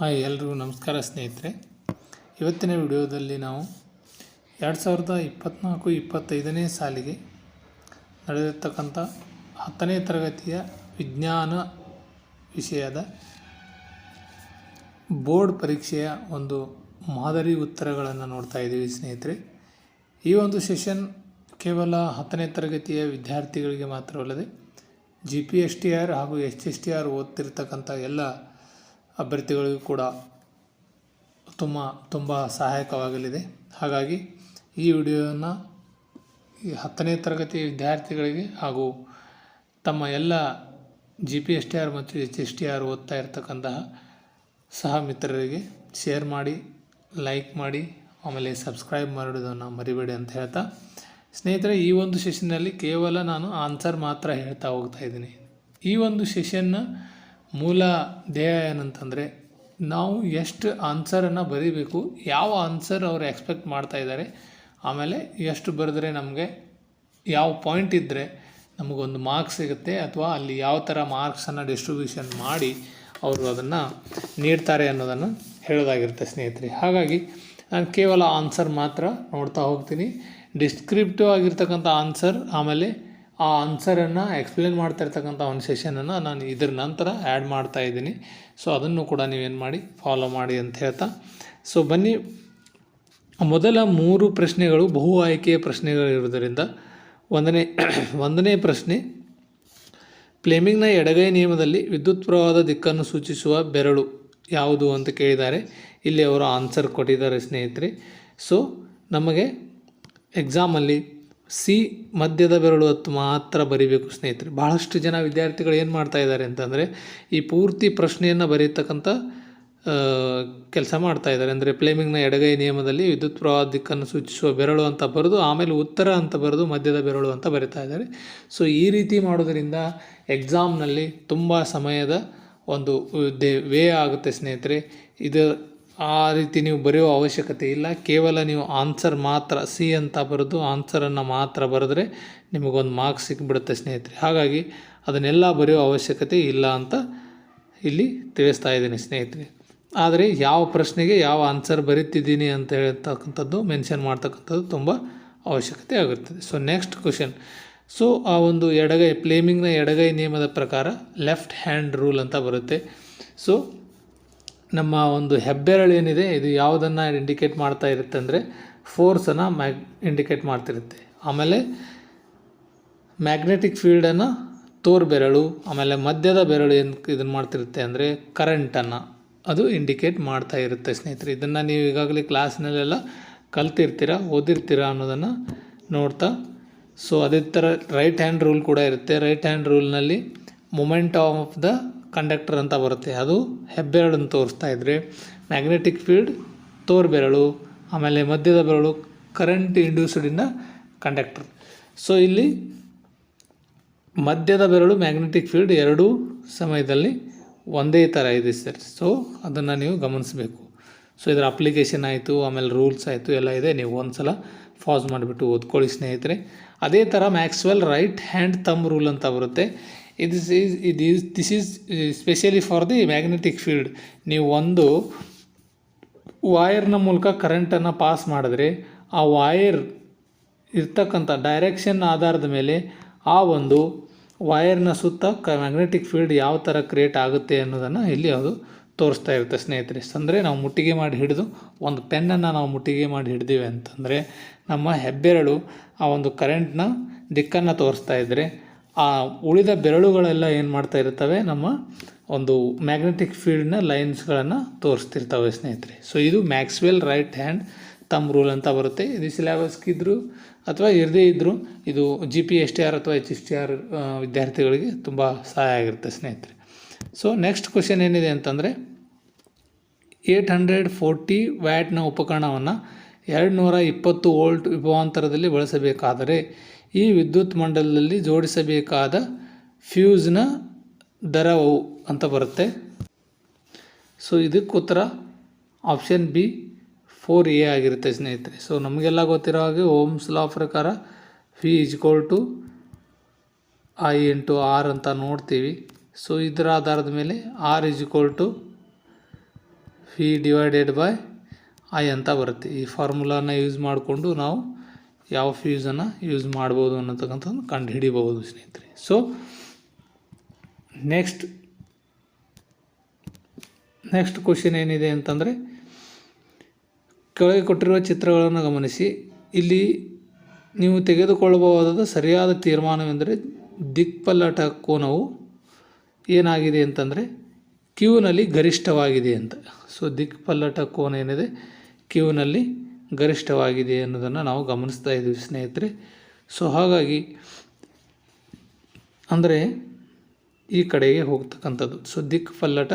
Hi ಎಲ್ರಿಗೂ ನಮಸ್ಕಾರ ಸ್ನೇಹಿತರೆ. ಇವತ್ತಿನ ವಿಡಿಯೋದಲ್ಲಿ ನಾವು ಎರಡು ಸಾವಿರದ ಇಪ್ಪತ್ತ್ನಾಲ್ಕು ಇಪ್ಪತ್ತೈದನೇ ಸಾಲಿಗೆ ನಡೆದಿರ್ತಕ್ಕಂಥ ಹತ್ತನೇ ತರಗತಿಯ ವಿಜ್ಞಾನ ವಿಷಯದ ಬೋರ್ಡ್ ಪರೀಕ್ಷೆಯ ಒಂದು ಮಾದರಿ ಉತ್ತರಗಳನ್ನು ನೋಡ್ತಾ ಇದ್ದೀವಿ ಸ್ನೇಹಿತರೆ. ಈ ಒಂದು ಸೆಷನ್ ಕೇವಲ ಹತ್ತನೇ ತರಗತಿಯ ವಿದ್ಯಾರ್ಥಿಗಳಿಗೆ ಮಾತ್ರವಲ್ಲದೆ, G P S T R ಹಾಗೂ ಎಚ್ ಎಸ್ ಟಿ ಆರ್ ಓದ್ತಿರ್ತಕ್ಕಂಥ ಎಲ್ಲ ಅಭ್ಯರ್ಥಿಗಳಿಗೂ ಕೂಡ ತುಂಬ ತುಂಬ ಸಹಾಯಕವಾಗಲಿದೆ. ಹಾಗಾಗಿ ಈ ವಿಡಿಯೋವನ್ನು ಈ ಹತ್ತನೇ ತರಗತಿ ವಿದ್ಯಾರ್ಥಿಗಳಿಗೆ ಹಾಗೂ ತಮ್ಮ ಎಲ್ಲ G P S T R ಮತ್ತು ಎಚ್ ಎಸ್ ಟಿ ಆರ್ ಓದ್ತಾ ಇರ್ತಕ್ಕಂತಹ ಸಹ ಮಿತ್ರರಿಗೆ ಶೇರ್ ಮಾಡಿ ಲೈಕ್ ಮಾಡಿ, ಆಮೇಲೆ ಸಬ್ಸ್ಕ್ರೈಬ್ ಮಾಡೋದನ್ನು ಮರಿಬೇಡಿ ಅಂತ ಹೇಳ್ತಾ, ಸ್ನೇಹಿತರೆ ಈ ಒಂದು ಸೆಷನ್ನಲ್ಲಿ ಕೇವಲ ನಾನು ಆನ್ಸರ್ ಮಾತ್ರ ಹೇಳ್ತಾ ಹೋಗ್ತಾ ಇದ್ದೀನಿ. ಈ ಒಂದು ಸೆಷನ್ನ ಮೂಲ ಧ್ಯೇಯ ಏನಂತಂದರೆ ನಾವು ಎಷ್ಟು ಆನ್ಸರನ್ನು ಬರೀಬೇಕು, ಯಾವ ಆನ್ಸರ್ ಅವರು ಎಕ್ಸ್ಪೆಕ್ಟ್ ಮಾಡ್ತಾ ಇದ್ದಾರೆ ಆಮೇಲೆ ಎಷ್ಟು ಬರೆದ್ರೆ ನಮಗೆ ಯಾವ ಪಾಯಿಂಟ್ ಇದ್ದರೆ ನಮಗೊಂದು ಮಾರ್ಕ್ಸ್ ಸಿಗುತ್ತೆ, ಅಥವಾ ಅಲ್ಲಿ ಯಾವ ಥರ ಮಾರ್ಕ್ಸನ್ನು ಡಿಸ್ಟ್ರಿಬ್ಯೂಷನ್ ಮಾಡಿ ಅವರು ಅದನ್ನು ನೀಡ್ತಾರೆ ಅನ್ನೋದನ್ನು ಹೇಳೋದಾಗಿರುತ್ತೆ ಸ್ನೇಹಿತರೆ. ಹಾಗಾಗಿ ನಾನು ಕೇವಲ ಆನ್ಸರ್ ಮಾತ್ರ ನೋಡ್ತಾ ಹೋಗ್ತೀನಿ. ಡಿಸ್ಕ್ರಿಪ್ಟಿವ್ ಆಗಿರ್ತಕ್ಕಂಥ ಆನ್ಸರ್ ಆಮೇಲೆ ಆ ಆನ್ಸರನ್ನು ಎಕ್ಸ್ಪ್ಲೇನ್ ಮಾಡ್ತಾ ಇರ್ತಕ್ಕಂಥ ಒಂದು ಸೆಷನನ್ನು ನಾನು ಇದ್ರ ನಂತರ ಆ್ಯಡ್ ಮಾಡ್ತಾ ಇದ್ದೀನಿ. ಸೊ ಅದನ್ನು ಕೂಡ ನೀವೇನು ಮಾಡಿ ಫಾಲೋ ಮಾಡಿ ಅಂತ ಹೇಳ್ತಾ. ಸೊ ಬನ್ನಿ. ಮೊದಲ ಮೂರು ಪ್ರಶ್ನೆಗಳು ಬಹು ಆಯ್ಕೆಯ ಪ್ರಶ್ನೆಗಳಿರುವುದರಿಂದ ಒಂದನೇ ಒಂದನೇ ಪ್ರಶ್ನೆ. ಪ್ಲೇಮಿಂಗ್ನ ಎಡಗೈ ನಿಯಮದಲ್ಲಿ ವಿದ್ಯುತ್ ಪ್ರವಾಹದ ದಿಕ್ಕನ್ನು ಸೂಚಿಸುವ ಬೆರಳು ಯಾವುದು ಅಂತ ಕೇಳಿದ್ದಾರೆ. ಇಲ್ಲಿ ಅವರು ಆನ್ಸರ್ ಕೊಟ್ಟಿದ್ದಾರೆ ಸ್ನೇಹಿತರೆ. ಸೊ ನಮಗೆ ಎಕ್ಸಾಮಲ್ಲಿ ಸಿ ಮಧ್ಯದ ಬೆರಳು ಹೊತ್ತು ಮಾತ್ರ ಬರಿಬೇಕು ಸ್ನೇಹಿತರೆ. ಭಾಳಷ್ಟು ಜನ ವಿದ್ಯಾರ್ಥಿಗಳು ಏನು ಮಾಡ್ತಾ ಇದ್ದಾರೆ ಅಂತಂದರೆ ಈ ಪೂರ್ತಿ ಪ್ರಶ್ನೆಯನ್ನು ಬರೀತಕ್ಕಂಥ ಕೆಲಸ ಮಾಡ್ತಾ ಇದ್ದಾರೆ. ಅಂದರೆ ಪ್ಲೇಮಿಂಗ್ನ ಎಡಗೈ ನಿಯಮದಲ್ಲಿ ವಿದ್ಯುತ್ ಪ್ರವಾಹ ದಿಕ್ಕನ್ನು ಸೂಚಿಸುವ ಬೆರಳು ಅಂತ ಬರೆದು, ಆಮೇಲೆ ಉತ್ತರ ಅಂತ ಬರೆದು ಮಧ್ಯದ ಬೆರಳು ಅಂತ ಬರಿತಾ ಇದ್ದಾರೆ. ಸೊ, ಈ ರೀತಿ ಮಾಡೋದರಿಂದ ಎಕ್ಸಾಮ್ನಲ್ಲಿ ತುಂಬ ಸಮಯದ ಒಂದು ದೇ ವೇ ಆಗುತ್ತೆ ಸ್ನೇಹಿತರೆ. ಇದು ಆ ರೀತಿ ನೀವು ಬರೆಯೋ ಅವಶ್ಯಕತೆ ಇಲ್ಲ. ಕೇವಲ ನೀವು ಆನ್ಸರ್ ಮಾತ್ರ ಸಿ ಅಂತ ಬರೆದು ಆನ್ಸರನ್ನು ಮಾತ್ರ ಬರೆದ್ರೆ ನಿಮಗೊಂದು ಮಾರ್ಕ್ಸ್ ಸಿಕ್ಬಿಡುತ್ತೆ ಸ್ನೇಹಿತರೆ. ಹಾಗಾಗಿ ಅದನ್ನೆಲ್ಲ ಬರೆಯೋ ಅವಶ್ಯಕತೆ ಇಲ್ಲ ಅಂತ ಇಲ್ಲಿ ತಿಳಿಸ್ತಾ ಇದ್ದೀನಿ ಸ್ನೇಹಿತರೆ. ಆದರೆ ಯಾವ ಪ್ರಶ್ನೆಗೆ ಯಾವ ಆನ್ಸರ್ ಬರೀತಿದ್ದೀನಿ ಅಂತ ಹೇಳ್ತಕ್ಕಂಥದ್ದು ಮೆನ್ಷನ್ ಮಾಡ್ತಕ್ಕಂಥದ್ದು ತುಂಬ ಅವಶ್ಯಕತೆ ಆಗುತ್ತದೆ ಸೊ ನೆಕ್ಸ್ಟ್ ಕ್ವಶನ್ ಸೊ ಆ ಒಂದು ಎಡಗೈ ಪ್ಲೇಮಿಂಗ್ನ ಎಡಗೈ ನಿಯಮದ ಪ್ರಕಾರ ಲೆಫ್ಟ್ ಹ್ಯಾಂಡ್ ರೂಲ್ ಅಂತ ಬರುತ್ತೆ. ಸೊ ನಮ್ಮ ಒಂದು ಹೆಬ್ಬೆರಳು ಏನಿದೆ, ಇದು ಯಾವುದನ್ನು ಇಂಡಿಕೇಟ್ ಮಾಡ್ತಾ ಇರುತ್ತೆ ಅಂದರೆ ಫೋರ್ಸನ್ನು ಮ್ಯಾಗ್ ಇಂಡಿಕೇಟ್ ಮಾಡ್ತಿರುತ್ತೆ. ಆಮೇಲೆ ಮ್ಯಾಗ್ನೆಟಿಕ್ ಫೀಲ್ಡನ್ನು ತೋರ್ ಬೆರಳು ಆಮೇಲೆ ಮಧ್ಯದ ಬೆರಳು ಏನು ಇದನ್ನು ಮಾಡ್ತಿರುತ್ತೆ ಅಂದರೆ ಕರೆಂಟನ್ನು ಅದು ಇಂಡಿಕೇಟ್ ಮಾಡ್ತಾ ಇರುತ್ತೆ ಸ್ನೇಹಿತರೆ. ಇದನ್ನು ನೀವು ಈಗಾಗಲೇ ಕ್ಲಾಸ್ನಲ್ಲೆಲ್ಲ ಕಲ್ತಿರ್ತೀರ, ಓದಿರ್ತೀರ ಅನ್ನೋದನ್ನು ನೋಡ್ತಾ. ಸೊ ಅದೇ ಥರ ರೈಟ್ ಹ್ಯಾಂಡ್ ರೂಲ್ ಕೂಡ ಇರುತ್ತೆ. ರೈಟ್ ಹ್ಯಾಂಡ್ ರೂಲ್ನಲ್ಲಿ ಮೊಮೆಂಟ್ ಆಫ್ ದ ಕಂಡಕ್ಟರ್ ಅಂತ ಬರುತ್ತೆ. ಅದು ಹೆಬ್ಬೆರಳನ್ನು ತೋರಿಸ್ತಾ ಇದ್ದರೆ ಮ್ಯಾಗ್ನೆಟಿಕ್ ಫೀಲ್ಡ್ ತೋರ್ ಬೆರಳು ಆಮೇಲೆ ಮಧ್ಯದ ಬೆರಳು ಕರೆಂಟ್ ಇಂಡ್ಯೂಸ್ಡ್ ಇನ್ನ ಕಂಡಕ್ಟರ್ ಸೊ ಇಲ್ಲಿ ಮಧ್ಯದ ಬೆರಳು ಮ್ಯಾಗ್ನೆಟಿಕ್ ಫೀಲ್ಡ್ ಎರಡೂ ಸಮಯದಲ್ಲಿ ಒಂದೇ ಥರ ಇದೆ ಸರ್. ಸೊ ಅದನ್ನು ನೀವು ಗಮನಿಸಬೇಕು. ಸೊ ಇದರ ಅಪ್ಲಿಕೇಶನ್ ಆಯಿತು, ಆಮೇಲೆ ರೂಲ್ಸ್ ಆಯಿತು, ಎಲ್ಲ ಇದೆ. ನೀವು ಒಂದು ಸಲ ಫಾಸ್ ಮಾಡಿಬಿಟ್ಟು ಓದ್ಕೊಳ್ಳಿ ಸ್ನೇಹಿತರೆ. ಅದೇ ಥರ Maxwell right hand thumb rule ಅಂತ ಬರುತ್ತೆ. ಇದು ಈಸ್ ಇದು is this is specially for the magnetic field ನೀವು ಒಂದು ವಾಯರ್ನ ಮೂಲಕ ಕರೆಂಟನ್ನು ಪಾಸ್ ಮಾಡಿದ್ರೆ ಆ ವಾಯರ್ ಇರ್ತಕ್ಕಂಥ ಡೈರೆಕ್ಷನ್ ಆಧಾರದ ಮೇಲೆ ಆ ಒಂದು ವೈರ್ನ ಸುತ್ತ ಕ ಮ್ಯಾಗ್ನೆಟಿಕ್ ಫೀಲ್ಡ್ ಯಾವ ಥರ ಕ್ರಿಯೇಟ್ ಆಗುತ್ತೆ ಅನ್ನೋದನ್ನು ಇಲ್ಲಿ ಅದು ತೋರಿಸ್ತಾ ಇರುತ್ತೆ ಸ್ನೇಹಿತರೆ. ಅಂದರೆ ನಾವು ಮುಟ್ಟಿಗೆ ಮಾಡಿ ಹಿಡಿದು ಒಂದು ಪೆನ್ನನ್ನು ನಾವು ಮುಟ್ಟಿಗೆ ಮಾಡಿ ಹಿಡ್ದೀವಿ ಅಂತಂದರೆ ನಮ್ಮ ಹೆಬ್ಬೆರಳು ಆ ಒಂದು ಕರೆಂಟ್ನ ದಿಕ್ಕನ್ನು ತೋರಿಸ್ತಾ ಇದ್ದರೆ ಆ ಉಳಿದ ಬೆರಳುಗಳೆಲ್ಲ ಏನು ಮಾಡ್ತಾ ಇರ್ತವೆ ನಮ್ಮ ಒಂದು ಮ್ಯಾಗ್ನೆಟಿಕ್ ಫೀಲ್ಡ್ನ ಲೈನ್ಸ್ಗಳನ್ನು ತೋರಿಸ್ತಿರ್ತವೆ ಸ್ನೇಹಿತರೆ. ಸೊ ಇದು Maxwell right hand thumb rule ಅಂತ ಬರುತ್ತೆ. ಇದು ಸಿಲೆಬಸ್ಗಿದ್ರು ಅಥವಾ ಇರದೇ ಇದ್ದರೂ ಇದು G P S T R ಅಥವಾ ಎಚ್ ಎಸ್ ಟಿ ಆರ್ ವಿದ್ಯಾರ್ಥಿಗಳಿಗೆ ತುಂಬ ಸಹಾಯ ಆಗಿರುತ್ತೆ ಸ್ನೇಹಿತರೆ. ಸೊ ನೆಕ್ಸ್ಟ್ ಕ್ವಶನ್ ಏನಿದೆ ಅಂತಂದರೆ ಏಟ್ ಹಂಡ್ರೆಡ್ ಫೋರ್ಟಿ ವ್ಯಾಟ್ನ ಉಪಕರಣವನ್ನು ಎರಡು ನೂರ ಇಪ್ಪತ್ತು ವೋಲ್ಟ್ ವಿಭವಾಂತರದಲ್ಲಿ ಬಳಸಬೇಕಾದರೆ ಈ ವಿದ್ಯುತ್ ಮಂಡಲದಲ್ಲಿ ಜೋಡಿಸಬೇಕಾದ ಫ್ಯೂಸ್ನ ದರವು ಅಂತ ಬರುತ್ತೆ. ಸೊ ಇದಕ್ಕೆ ಉತ್ತರ ಆಪ್ಷನ್ ಬಿ ಫೋರ್ ಎ ಆಗಿರುತ್ತೆ ಸ್ನೇಹಿತರೆ. ಸೊ ನಮಗೆಲ್ಲ ಗೊತ್ತಿರೋ ಹಾಗೆ ಓಮ್ಸ್ ಲಾ ಪ್ರಕಾರ V is equal to I into R ಅಂತ ನೋಡ್ತೀವಿ. ಸೊ ಇದರ ಆಧಾರದ ಮೇಲೆ R is equal to V divided by I ಅಂತ ಬರುತ್ತೆ. ಈ ಫಾರ್ಮುಲಾನ ಯೂಸ್ ಮಾಡಿಕೊಂಡು ನಾವು ಯಾವ ಫ್ಯೂಸನ್ನು ಯೂಸ್ ಮಾಡ್ಬೋದು ಅನ್ನತಕ್ಕಂಥದ್ದು ಕಂಡು ಹಿಡಿಬಹುದು ಸ್ನೇಹಿತರೆ. ಸೊ ನೆಕ್ಸ್ಟ್ ನೆಕ್ಸ್ಟ್ ಕ್ವಶನ್ ಏನಿದೆ ಅಂತಂದರೆ, ಕೆಳಗೆ ಕೊಟ್ಟಿರುವ ಚಿತ್ರಗಳನ್ನು ಗಮನಿಸಿ. ಇಲ್ಲಿ ನೀವು ತೆಗೆದುಕೊಳ್ಳಬಹುದಾದ ಸರಿಯಾದ ತೀರ್ಮಾನವೆಂದರೆ ದಿಕ್ಪಲ್ಲಟ ಕೋನವು ಏನಾಗಿದೆ ಅಂತಂದರೆ ಕ್ಯೂನಲ್ಲಿ ಗರಿಷ್ಠವಾಗಿದೆ ಅಂತ. ಸೊ ದಿಕ್ಪಲ್ಲಟ ಕೋನ ಏನಿದೆ? ಕ್ಯೂನಲ್ಲಿ ಗರಿಷ್ಠವಾಗಿದೆ ಅನ್ನೋದನ್ನು ನಾವು ಗಮನಿಸ್ತಾ ಇದ್ದೀವಿ ಸ್ನೇಹಿತರೆ. ಸೊ ಹಾಗಾಗಿ ಅಂದರೆ ಈ ಕಡೆಗೆ ಹೋಗ್ತಕ್ಕಂಥದ್ದು. ಸೊ ದಿಕ್ಪಲ್ಲಟ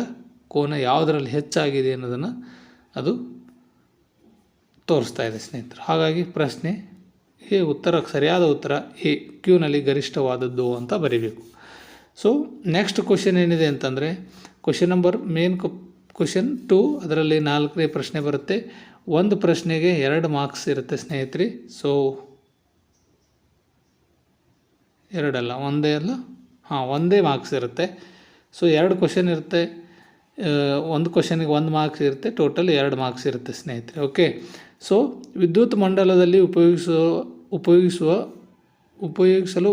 ಕೋನ ಯಾವುದರಲ್ಲಿ ಹೆಚ್ಚಾಗಿದೆ ಅನ್ನೋದನ್ನು ಅದು ತೋರಿಸ್ತಾ ಇದೆ ಸ್ನೇಹಿತರು. ಹಾಗಾಗಿ ಪ್ರಶ್ನೆ ಎ ಉತ್ತರ, ಸರಿಯಾದ ಉತ್ತರ ಎ ಕ್ಯೂನಲ್ಲಿ ಗರಿಷ್ಠವಾದದ್ದು ಅಂತ ಬರೀಬೇಕು. ಸೊ ನೆಕ್ಸ್ಟ್ ಕ್ವಶನ್ ಏನಿದೆ ಅಂತಂದರೆ question number main question two ಅದರಲ್ಲಿ ನಾಲ್ಕನೇ ಪ್ರಶ್ನೆ ಬರುತ್ತೆ. ಒಂದು ಪ್ರಶ್ನೆಗೆ ಎರಡು ಮಾರ್ಕ್ಸ್ ಇರುತ್ತೆ ಸ್ನೇಹಿತರೆ. ಸೊ ಎರಡಲ್ಲ, ಒಂದೇ ಅಲ್ಲ? ಹಾಂ, ಒಂದೇ ಮಾರ್ಕ್ಸ್ ಇರುತ್ತೆ. ಸೊ ಎರಡು ಕ್ವಶನ್ ಇರುತ್ತೆ. ಒಂದು ಕ್ವಶನಿಗೆ ಒಂದು ಮಾರ್ಕ್ಸ್ ಇರುತ್ತೆ. ಟೋಟಲ್ ಎರಡು ಮಾರ್ಕ್ಸ್ ಇರುತ್ತೆ ಸ್ನೇಹಿತರೆ ಓಕೆ ಸೊ ವಿದ್ಯುತ್ ಮಂಡಲದಲ್ಲಿ ಉಪಯೋಗಿಸುವ ಉಪಯೋಗಿಸುವ, ಉಪಯೋಗಿಸಲು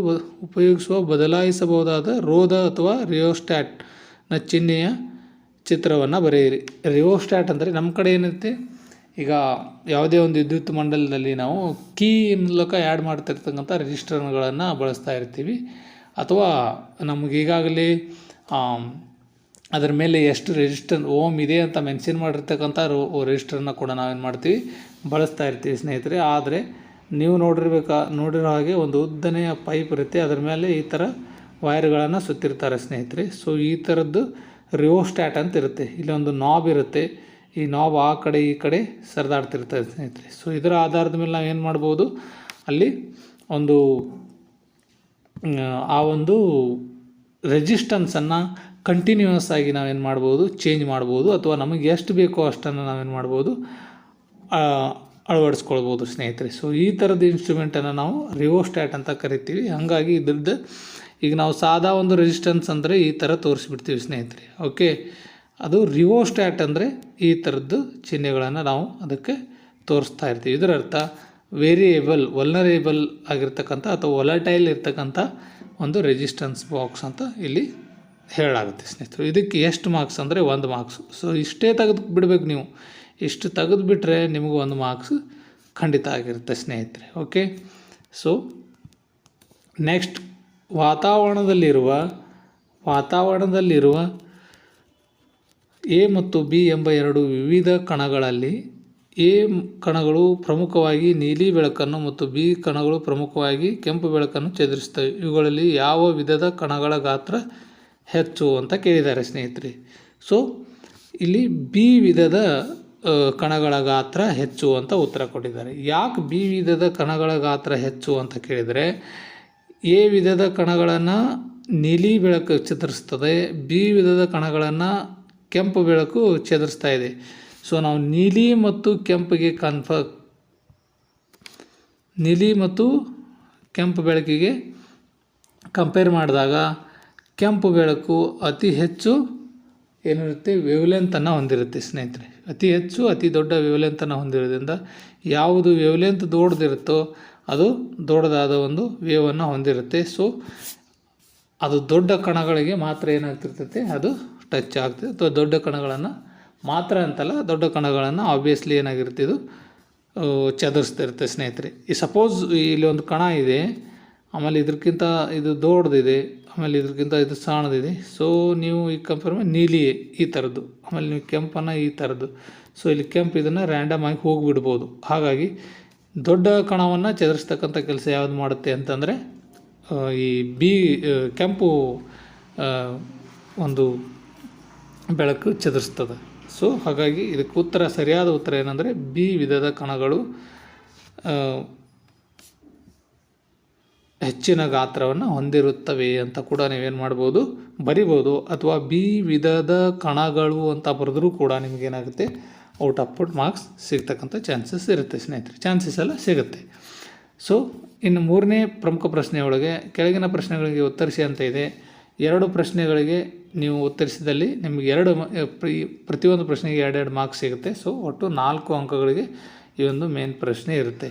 ಉಪಯೋಗಿಸುವ, ಬದಲಾಯಿಸಬಹುದಾದ ರೋಧ ಅಥವಾ ರಿಯೋಸ್ಟ್ಯಾಟ್ನ ಚಿಹ್ನೆಯ ಚಿತ್ರವನ್ನು ಬರೆಯಿರಿ. ರಿಯೋಸ್ಟ್ಯಾಟ್ ಅಂದರೆ ನಮ್ಮ ಕಡೆ ಏನಿರುತ್ತೆ? ಈಗ ಯಾವುದೇ ಒಂದು ವಿದ್ಯುತ್ ಮಂಡಲದಲ್ಲಿ ನಾವು ಕೀ ಮೂಲಕ ಆ್ಯಡ್ ಮಾಡ್ತಿರ್ತಕ್ಕಂಥ ರಿಜಿಸ್ಟರ್ಗಳನ್ನು ಬಳಸ್ತಾ ಇರ್ತೀವಿ. ಅಥವಾ ನಮಗೆ ಈಗಾಗಲೇ ಅದರ ಮೇಲೆ ಎಷ್ಟು ರಿಜಿಸ್ಟರ್, ಓಮ್ ಇದೆ ಅಂತ ಮೆನ್ಷನ್ ಮಾಡಿರ್ತಕ್ಕಂಥ ರಿಜಿಸ್ಟರ್ನ ಕೂಡ ನಾವೇನು ಮಾಡ್ತೀವಿ, ಬಳಸ್ತಾ ಇರ್ತೀವಿ ಸ್ನೇಹಿತರೆ. ಆದರೆ ನೀವು ನೋಡಿರ್ಬೇಕಾ, ನೋಡಿರೋ ಹಾಗೆ ಒಂದು ಉದ್ದನೆಯ ಪೈಪ್ ಇರುತ್ತೆ, ಅದರ ಮೇಲೆ ಈ ಥರ ವೈರ್ಗಳನ್ನು ಸುತ್ತಿರ್ತಾರೆ ಸ್ನೇಹಿತರೆ. ಸೊ ಈ ಥರದ್ದು ರಿವೋಸ್ಟ್ಯಾಟ್ ಅಂತ ಇರುತ್ತೆ. ಇಲ್ಲೊಂದು ನಾಬ್ ಇರುತ್ತೆ. ಈ ನಾವು ಆ ಕಡೆ ಈ ಕಡೆ ಸರಿದಾಡ್ತಿರ್ತದೆ ಸ್ನೇಹಿತರೆ. ಸೊ ಇದರ ಆಧಾರದ ಮೇಲೆ ನಾವು ಏನು ಮಾಡ್ಬೋದು? ಅಲ್ಲಿ ಒಂದು, ಆ ಒಂದು ರೆಜಿಸ್ಟನ್ಸನ್ನು ಕಂಟಿನ್ಯೂಸ್ ಆಗಿ ನಾವೇನು ಮಾಡ್ಬೋದು? ಚೇಂಜ್ ಮಾಡ್ಬೋದು. ಅಥವಾ ನಮಗೆ ಎಷ್ಟು ಬೇಕೋ ಅಷ್ಟನ್ನು ನಾವೇನು ಮಾಡ್ಬೋದು? ಅಳವಡಿಸ್ಕೊಳ್ಬೋದು ಸ್ನೇಹಿತರೆ. ಸೊ ಈ ಥರದ ಇನ್ಸ್ಟ್ರೂಮೆಂಟನ್ನು ನಾವು ರಿವೋಸ್ಟ್ಯಾಟ್ ಅಂತ ಕರಿತೀವಿ. ಹಾಗಾಗಿ ಇದ್ರದ್ದು ಈಗ ನಾವು ಸಾದಾ ಒಂದು ರೆಸಿಸ್ಟೆನ್ಸ್ ಅಂದರೆ ಈ ಥರ ತೋರಿಸ್ಬಿಡ್ತೀವಿ ಸ್ನೇಹಿತರೆ. ಓಕೆ ಅದು ರಿವೋಸ್ಟ್ಯಾಟ್ ಅಂದರೆ ಈ ಥರದ್ದು ಚಿಹ್ನೆಗಳನ್ನು ನಾವು ಅದಕ್ಕೆ ತೋರಿಸ್ತಾ ಇರ್ತೀವಿ. ಇದರ ಅರ್ಥ ವೇರಿಯೇಬಲ್ ವಲ್ನರೇಬಲ್ ಆಗಿರ್ತಕ್ಕಂಥ ಅಥವಾ ಒಲಟೈಲ್ ಇರ್ತಕ್ಕಂಥ ಒಂದು ರೆಸಿಸ್ಟೆನ್ಸ್ ಬಾಕ್ಸ್ ಅಂತ ಇಲ್ಲಿ ಹೇಳಾಗುತ್ತೆ ಸ್ನೇಹಿತರು. ಇದಕ್ಕೆ ಎಷ್ಟು ಮಾರ್ಕ್ಸ್ ಅಂದರೆ ಒಂದು ಮಾರ್ಕ್ಸ್ ಸೊ ಇಷ್ಟೇ ತೆಗೆದು ಬಿಡಬೇಕು ನೀವು. ಇಷ್ಟು ತೆಗೆದು ಬಿಟ್ಟರೆ ನಿಮಗೆ ಒಂದು ಮಾರ್ಕ್ಸ್ ಖಂಡಿತ ಆಗಿರುತ್ತೆ ಸ್ನೇಹಿತರೆ. ಓಕೆ ಸೊ ನೆಕ್ಸ್ಟ್ ವಾತಾವರಣದಲ್ಲಿರುವ ವಾತಾವರಣದಲ್ಲಿರುವ ಎ ಮತ್ತು ಬಿ ಎಂಬ ಎರಡು ವಿವಿಧ ಕಣಗಳಲ್ಲಿ ಎ ಕಣಗಳು ಪ್ರಮುಖವಾಗಿ ನೀಲಿ ಬೆಳಕನ್ನು ಮತ್ತು ಬಿ ಕಣಗಳು ಪ್ರಮುಖವಾಗಿ ಕೆಂಪು ಬೆಳಕನ್ನು ಚದುರಿಸ್ತವೆ ಇವುಗಳಲ್ಲಿ ಯಾವ ವಿಧದ ಕಣಗಳ ಗಾತ್ರ ಹೆಚ್ಚು ಅಂತ ಕೇಳಿದ್ದಾರೆ ಸ್ನೇಹಿತರೆ. ಸೊ ಇಲ್ಲಿ ಬಿ ವಿಧದ ಕಣಗಳ ಗಾತ್ರ ಹೆಚ್ಚು ಅಂತ ಉತ್ತರ ಕೊಟ್ಟಿದ್ದಾರೆ. ಯಾಕೆ ಬಿ ವಿಧದ ಕಣಗಳ ಗಾತ್ರ ಹೆಚ್ಚು ಅಂತ ಕೇಳಿದರೆ ಎ ವಿಧದ ಕಣಗಳನ್ನು ನೀಲಿ ಬೆಳಕು ಚಿತ್ರಿಸ್ತದೆ ಬಿ ವಿಧದ ಕಣಗಳನ್ನು ಕೆಂಪು ಬೆಳಕು ಚದುರಿಸ್ತಾ ಇದೆ. ಸೊ ನಾವು ನೀಲಿ ಮತ್ತು ಕೆಂಪಿಗೆ ಕನ್ಫ ನೀಲಿ ಮತ್ತು ಕೆಂಪು ಬೆಳಕಿಗೆ ಕಂಪೇರ್ ಮಾಡಿದಾಗ ಕೆಂಪು ಬೆಳಕು ಅತಿ ಹೆಚ್ಚು ಏನಿರುತ್ತೆ? ವೇವ್ಲೆಂತನ್ನು ಹೊಂದಿರುತ್ತೆ ಸ್ನೇಹಿತರೆ. ಅತಿ ಹೆಚ್ಚು, ಅತಿ ದೊಡ್ಡ ವೇವ್ಲೆಂತನ್ನು ಹೊಂದಿರೋದ್ರಿಂದ ಯಾವುದು ವೇವ್ಲೆಂತ್ ದೊಡ್ಡದಿರುತ್ತೋ ಅದು ದೊಡ್ಡದಾದ ಒಂದು ವೇವನ್ನು ಹೊಂದಿರುತ್ತೆ. ಸೊ ಅದು ದೊಡ್ಡ ಕಣಗಳಿಗೆ ಮಾತ್ರ ಏನಾಗ್ತಿರ್ತೈತೆ? ಅದು ಟಚ್ ಆಗ್ತದೆ ಅಥವಾ ದೊಡ್ಡ ಕಣಗಳನ್ನು? ಮಾತ್ರ ಅಂತಲ್ಲ ದೊಡ್ಡ ಕಣಗಳನ್ನು ಆಬ್ವಿಯಸ್ಲಿ ಏನಾಗಿರುತ್ತೆ ಇದು? ಆ, ಚದುರಿಸ್ತಿರುತ್ತೆ ಸ್ನೇಹಿತರೆ. ಈ ಸಪೋಸ್ ಇಲ್ಲಿ ಒಂದು ಕಣ ಇದೆ ಆಮೇಲೆ ಇದಕ್ಕಿಂತ ಇದು ದೊಡ್ಡದಿದೆ ಆಮೇಲೆ ಇದಕ್ಕಿಂತ ಇದು ಸಣ್ಣದಿದೆ. ಸೊ ನೀವು ಈ ಕಂಪೇರ್ ಮಾಡಿ ನೀಲಿ ಈ ಥರದ್ದು. ಆಮೇಲೆ ನೀವು ಕೆಂಪನ್ನು ಈ ಥರದ್ದು. ಸೊ ಇಲ್ಲಿ ಕೆಂಪು ಇದನ್ನು ರ್ಯಾಂಡಮ್ ಆಗಿ ಹೋಗಿಬಿಡ್ಬೋದು. ಹಾಗಾಗಿ ದೊಡ್ಡ ಕಣವನ್ನು ಚದರಿಸ್ತಕ್ಕಂಥ ಕೆಲಸ ಯಾವುದು ಮಾಡುತ್ತೆ ಅಂತಂದರೆ ಈ ಬಿ ಕೆಂಪು ಒಂದು ಬೆಳಕು ಚದುರಿಸ್ತದೆ. ಸೊ ಹಾಗಾಗಿ ಇದಕ್ಕೆ ಉತ್ತರ, ಸರಿಯಾದ ಉತ್ತರ ಏನಂದರೆ ಬಿ ವಿಧದ ಕಣಗಳು ಹೆಚ್ಚಿನ ಗಾತ್ರವನ್ನು ಹೊಂದಿರುತ್ತವೆ ಅಂತ ಕೂಡ ನೀವೇನು ಮಾಡ್ಬೋದು, ಬರಿಬೋದು. ಅಥವಾ ಬಿ ವಿಧದ ಕಣಗಳು ಅಂತ ಬರೆದ್ರೂ ಕೂಡ ನಿಮಗೇನಾಗುತ್ತೆ ಔಟ್ ಆಫ್ ಪುಟ್ ಮಾರ್ಕ್ಸ್ ಸಿಗ್ತಕ್ಕಂಥ ಚಾನ್ಸಸ್ ಇರುತ್ತೆ ಸ್ನೇಹಿತರೆ. ಚಾನ್ಸಸ್ ಎಲ್ಲ ಸಿಗುತ್ತೆ. ಸೊ ಇನ್ನು ಮೂರನೇ ಪ್ರಮುಖ ಪ್ರಶ್ನೆಯೊಳಗೆ ಕೆಳಗಿನ ಪ್ರಶ್ನೆಗಳಿಗೆ ಉತ್ತರಿಸಿ ಅಂತ ಇದೆ. ಎರಡು ಪ್ರಶ್ನೆಗಳಿಗೆ ನೀವು ಉತ್ತರಿಸಿದಲ್ಲಿ ನಿಮಗೆ ಎರಡು ಪ್ರತಿಯೊಂದು ಪ್ರಶ್ನೆಗೆ ಎರಡೆರಡು ಮಾರ್ಕ್ಸ್ ಸಿಗುತ್ತೆ. ಸೊ ಒಟ್ಟು ನಾಲ್ಕು ಅಂಕಗಳಿಗೆ ಈ ಒಂದು ಮೇನ್ ಪ್ರಶ್ನೆ ಇರುತ್ತೆ.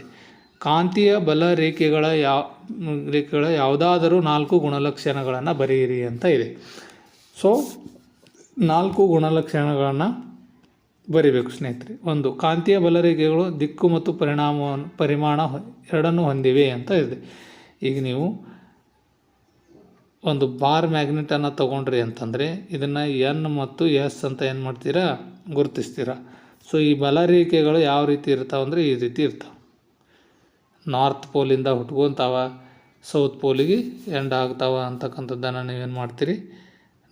ಕಾಂತೀಯ ಬಲ ರೇಖೆಗಳ ಯಾವ ರೇಖೆಗಳ ಯಾವುದಾದರೂ ನಾಲ್ಕು ಗುಣಲಕ್ಷಣಗಳನ್ನು ಬರೆಯಿರಿ ಅಂತ ಇದೆ. ಸೊ ನಾಲ್ಕು ಗುಣಲಕ್ಷಣಗಳನ್ನು ಬರಿಬೇಕು ಸ್ನೇಹಿತರೆ. ಒಂದು, ಕಾಂತೀಯ ಬಲರೇಖೆಗಳು ದಿಕ್ಕು ಮತ್ತು ಪರಿಣಾಮವನ್ನು, ಪರಿಮಾಣ ಎರಡನ್ನೂ ಹೊಂದಿವೆ ಅಂತ ಇದೆ. ಈಗ ನೀವು ಒಂದು ಬಾರ್ ಮ್ಯಾಗ್ನೆಟನ್ನು ತೊಗೊಂಡ್ರಿ ಅಂತಂದರೆ ಇದನ್ನು ಎನ್ ಮತ್ತು ಎಸ್ ಅಂತ ಏನು ಮಾಡ್ತೀರಾ? ಗುರುತಿಸ್ತೀರಾ. ಸೊ ಈ ಬಲರೇಖೆಗಳು ಯಾವ ರೀತಿ ಇರ್ತಾವೆ ಅಂದರೆ ಈ ರೀತಿ ಇರ್ತಾವೆ. ನಾರ್ತ್ ಪೋಲಿಂದ ಹುಟ್ಕೊತಾವ ಸೌತ್ ಪೋಲಿಗೆ ಎಂಡ್ ಆಗ್ತಾವ ಅಂತಕ್ಕಂಥದ್ದನ್ನು ನೀವೇನು ಮಾಡ್ತೀರಿ?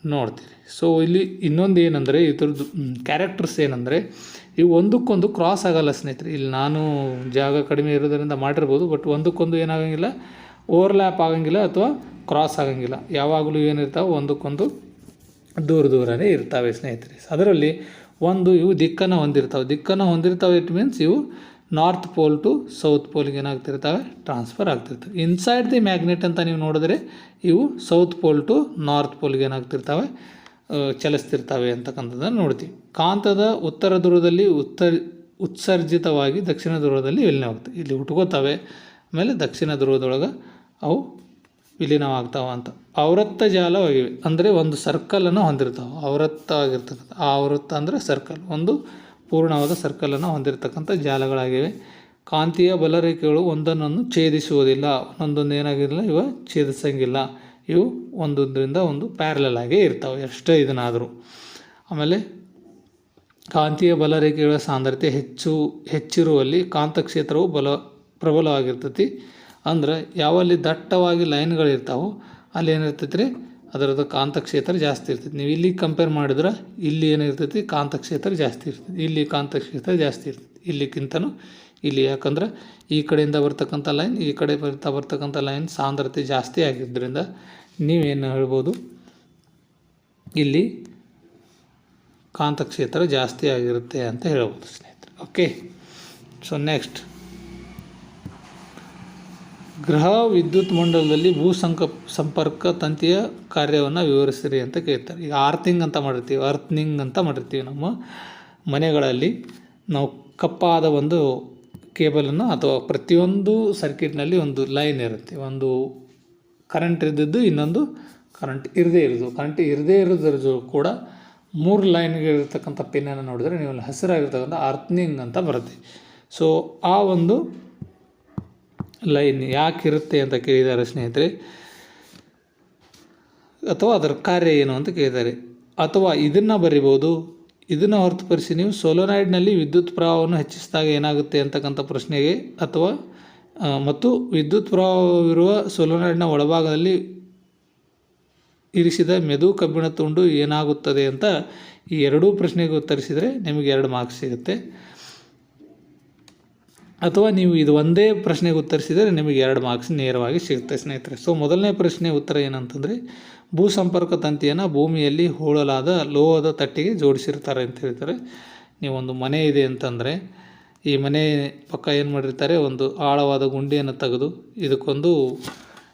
ನೋಡ್ತೀರಿ. ಸೊ ಇಲ್ಲಿ ಇನ್ನೊಂದು ಏನಂದರೆ ಇದ್ರದ್ದು ಕ್ಯಾರೆಕ್ಟರ್ಸ್ ಏನಂದರೆ ಈ ಒಂದಕ್ಕೊಂದು ಕ್ರಾಸ್ ಆಗಲ್ಲ ಸ್ನೇಹಿತರೆ. ಇಲ್ಲಿ ನಾನು ಜಾಗ ಕಡಿಮೆ ಇರೋದರಿಂದ ಮಾಡಿರ್ಬೋದು ಬಟ್ ಒಂದಕ್ಕೊಂದು ಏನಾಗಂಗಿಲ್ಲ ಓವರ್ಲ್ಯಾಪ್ ಆಗಂಗಿಲ್ಲ ಅಥವಾ ಕ್ರಾಸ್ ಆಗಂಗಿಲ್ಲ. ಯಾವಾಗಲೂ ಏನಿರ್ತಾವೆ ಒಂದಕ್ಕೊಂದು ದೂರ ದೂರನೇ ಇರ್ತವೆ ಸ್ನೇಹಿತರೆ. ಅದರಲ್ಲಿ ಒಂದು ಇವು ದಿಕ್ಕನ್ನು ಹೊಂದಿರ್ತಾವೆ. ದಿಕ್ಕನ್ನು ಹೊಂದಿರ್ತಾವೆ ಇಟ್ ಮೀನ್ಸ್ ಇವು ನಾರ್ತ್ ಪೋಲ್ ಟು ಸೌತ್ ಪೋಲ್ಗೆ ಏನಾಗ್ತಿರ್ತವೆ? ಟ್ರಾನ್ಸ್ಫರ್ ಆಗ್ತಿರ್ತವೆ. ಇನ್ಸೈಡ್ ದಿ ಮ್ಯಾಗ್ನೆಟ್ ಅಂತ ನೀವು ನೋಡಿದ್ರೆ ಇವು ಸೌತ್ ಪೋಲ್ ಟು ನಾರ್ತ್ ಪೋಲ್ಗೆ ಏನಾಗ್ತಿರ್ತವೆ? ಚಲಿಸ್ತಿರ್ತಾವೆ ಅಂತಕ್ಕಂಥದ್ದನ್ನು ನೋಡ್ತೀವಿ. ಕಾಂತದ ಉತ್ತರ ಧ್ರುವದಲ್ಲಿ ಉತ್ತರ, ಉತ್ಸರ್ಜಿತವಾಗಿ ದಕ್ಷಿಣ ಧ್ರುವದಲ್ಲಿ ವಿಲೀನ ಹೋಗ್ತವೆ ಇಲ್ಲಿ ಹುಟ್ಕೋತವೆ ಆಮೇಲೆ ದಕ್ಷಿಣ ಧ್ರುವದೊಳಗೆ ಅವು ವಿಲೀನವಾಗ್ತಾವ ಅಂತ. ಆವೃತ್ತ ಜಾಲವಾಗಿವೆ. ಅಂದರೆ ಒಂದು ಸರ್ಕಲನ್ನು ಹೊಂದಿರ್ತಾವೆ. ಆವೃತ್ತ ಆಗಿರ್ತಕ್ಕಂಥ ಆವೃತ್ತ ಅಂದರೆ ಸರ್ಕಲ್ ಒಂದು ಪೂರ್ಣವಾದ ಸರ್ಕಲನ್ನು ಹೊಂದಿರತಕ್ಕಂಥ ಜಾಲಗಳಾಗಿವೆ. ಕಾಂತೀಯ ಬಲರೇಖೆಗಳು ಒಂದನ್ನೊಂದು ಛೇದಿಸುವುದಿಲ್ಲ. ಒಂದೊಂದು ಏನಾಗಿರಲಿಲ್ಲ ಇವ ಛೇದಿಸಂಗಿಲ್ಲ. ಇವು ಒಂದೊಂದರಿಂದ ಒಂದು ಪ್ಯಾರಲಲ್ ಆಗೇ ಇರ್ತಾವೆ. ಎಷ್ಟೇ ಇದನ್ನಾದರೂ. ಆಮೇಲೆ ಕಾಂತೀಯ ಬಲರೇಖೆಗಳ ಸಾಂದ್ರತೆ ಹೆಚ್ಚು ಹೆಚ್ಚಿರುವಲ್ಲಿ ಕಾಂತಕ್ಷೇತ್ರವು ಬಲ ಪ್ರಬಲವಾಗಿರ್ತೈತಿ. ಅಂದ್ರೆ ಯಾವಲ್ಲಿ ದಟ್ಟವಾಗಿ ಲೈನ್ಗಳಿರ್ತಾವೋ ಅಲ್ಲಿ ಏನಿರ್ತೈತಿ ರೀ ಅದರದ್ದು ಕಾಂತಕ್ಷೇತ್ರ ಜಾಸ್ತಿ ಇರ್ತೈತಿ. ನೀವು ಇಲ್ಲಿ ಕಂಪೇರ್ ಮಾಡಿದ್ರೆ ಇಲ್ಲಿ ಏನಿರ್ತೈತಿ? ಕಾಂತಕ್ಷೇತ್ರ ಜಾಸ್ತಿ ಇರ್ತೈತಿ. ಇಲ್ಲಿ ಕಾಂತಕ್ಷೇತ್ರ ಜಾಸ್ತಿ ಇರ್ತೈತಿ. ಇಲ್ಲಿಗಿಂತನೂ ಇಲ್ಲಿ ಯಾಕಂದ್ರೆ ಈ ಕಡೆಯಿಂದ ಬರ್ತಕ್ಕಂಥ ಲೈನ್, ಈ ಕಡೆ ಬರ್ತಾ ಬರ್ತಕ್ಕಂಥ ಲೈನ್ ಸಾಂದ್ರತೆ ಜಾಸ್ತಿ ಆಗಿದ್ದರಿಂದ ನೀವೇನು ಹೇಳ್ಬೋದು? ಇಲ್ಲಿ ಕಾಂತಕ್ಷೇತ್ರ ಜಾಸ್ತಿ ಆಗಿರುತ್ತೆ ಅಂತ ಹೇಳ್ಬೋದು ಸ್ನೇಹಿತರೆ. ಓಕೆ ಸೊ ನೆಕ್ಸ್ಟ್ ಗ್ರಹ ವಿದ್ಯುತ್ ಮಂಡಲದಲ್ಲಿ ಭೂ ಸಂಕ, ಸಂಪರ್ಕ ತಂತಿಯ ಕಾರ್ಯವನ್ನು ವಿವರಿಸಿರಿ ಅಂತ ಕೇಳ್ತಾರೆ. ಈಗ ಅರ್ಥಿಂಗ್ ಅಂತ ಮಾಡಿರ್ತೀವಿ ಅರ್ಥನಿಂಗ್ ಅಂತ ಮಾಡಿರ್ತೀವಿ ನಮ್ಮ ಮನೆಗಳಲ್ಲಿ. ನಾವು ಕಪ್ಪಾದ ಒಂದು ಕೇಬಲನ್ನು ಅಥವಾ ಪ್ರತಿಯೊಂದು ಸರ್ಕಿಟ್ನಲ್ಲಿ ಒಂದು ಲೈನ್ ಇರುತ್ತೆ. ಒಂದು ಕರೆಂಟ್ ಇದ್ದದ್ದು ಇನ್ನೊಂದು ಕರೆಂಟ್ ಇರದೇ ಇರೋದು. ಕರೆಂಟ್ ಇರದೇ ಇರೋದ್ರ ಕೂಡ ಮೂರು ಲೈನ್ಗಳಿರ್ತಕ್ಕಂಥ ಪಿನ್ನನ್ನು ನೋಡಿದ್ರೆ ನೀವು ಹಸಿರಾಗಿರ್ತಕ್ಕಂಥ ಅರ್ಥನಿಂಗ್ ಅಂತ ಬರುತ್ತೆ. ಸೊ ಆ ಒಂದು ಲೈನ್ ಯಾಕಿರುತ್ತೆ ಅಂತ ಕೇಳಿದ್ದಾರೆ ಸ್ನೇಹಿತರೆ? ಅಥವಾ ಅದರ ಕಾರ್ಯ ಏನು ಅಂತ ಕೇಳಿದ್ದಾರೆ. ಅಥವಾ ಇದನ್ನು ಬರಿಬೋದು, ಇದನ್ನು ಹೊರತುಪಡಿಸಿ ನೀವು ಸೋಲೋನೈಡ್ನಲ್ಲಿ ವಿದ್ಯುತ್ ಪ್ರವಾಹವನ್ನು ಹೆಚ್ಚಿಸಿದಾಗ ಏನಾಗುತ್ತೆ ಅಂತಕ್ಕಂಥ ಪ್ರಶ್ನೆಗೆ, ಅಥವಾ ಮತ್ತು ವಿದ್ಯುತ್ ಪ್ರವಾಹವಿರುವ ಸೋಲೋನೈಡ್ನ ಒಳಭಾಗದಲ್ಲಿ ಇರಿಸಿದ ಮೆದು ಕಬ್ಬಿಣ ತುಂಡು ಏನಾಗುತ್ತದೆ ಅಂತ ಈ ಎರಡೂ ಪ್ರಶ್ನೆಗೆ ಉತ್ತರಿಸಿದರೆ ನಿಮಗೆ ಎರಡು ಮಾರ್ಕ್ಸ್ ಸಿಗುತ್ತೆ. ಅಥವಾ ನೀವು ಇದು ಒಂದೇ ಪ್ರಶ್ನೆಗೆ ಉತ್ತರಿಸಿದರೆ ನಿಮಗೆ ಎರಡು ಮಾರ್ಕ್ಸ್ ನೇರವಾಗಿ ಸಿಗುತ್ತೆ, ಸ್ನೇಹಿತರೆ. ಸೊ ಮೊದಲನೇ ಪ್ರಶ್ನೆ ಉತ್ತರ ಏನಂತಂದರೆ ಭೂ ಸಂಪರ್ಕ ತಂತಿಯನ್ನು ಭೂಮಿಯಲ್ಲಿ ಹೋಳಲಾದ ಲೋಹದ ತಟ್ಟಿಗೆ ಜೋಡಿಸಿರ್ತಾರೆ ಅಂತ ಹೇಳ್ತಾರೆ. ನೀವೊಂದು ಮನೆ ಇದೆ ಅಂತಂದರೆ, ಈ ಮನೆ ಪಕ್ಕ ಏನು ಮಾಡಿರ್ತಾರೆ, ಒಂದು ಆಳವಾದ ಗುಂಡಿಯನ್ನು ತೆಗೆದು ಇದಕ್ಕೊಂದು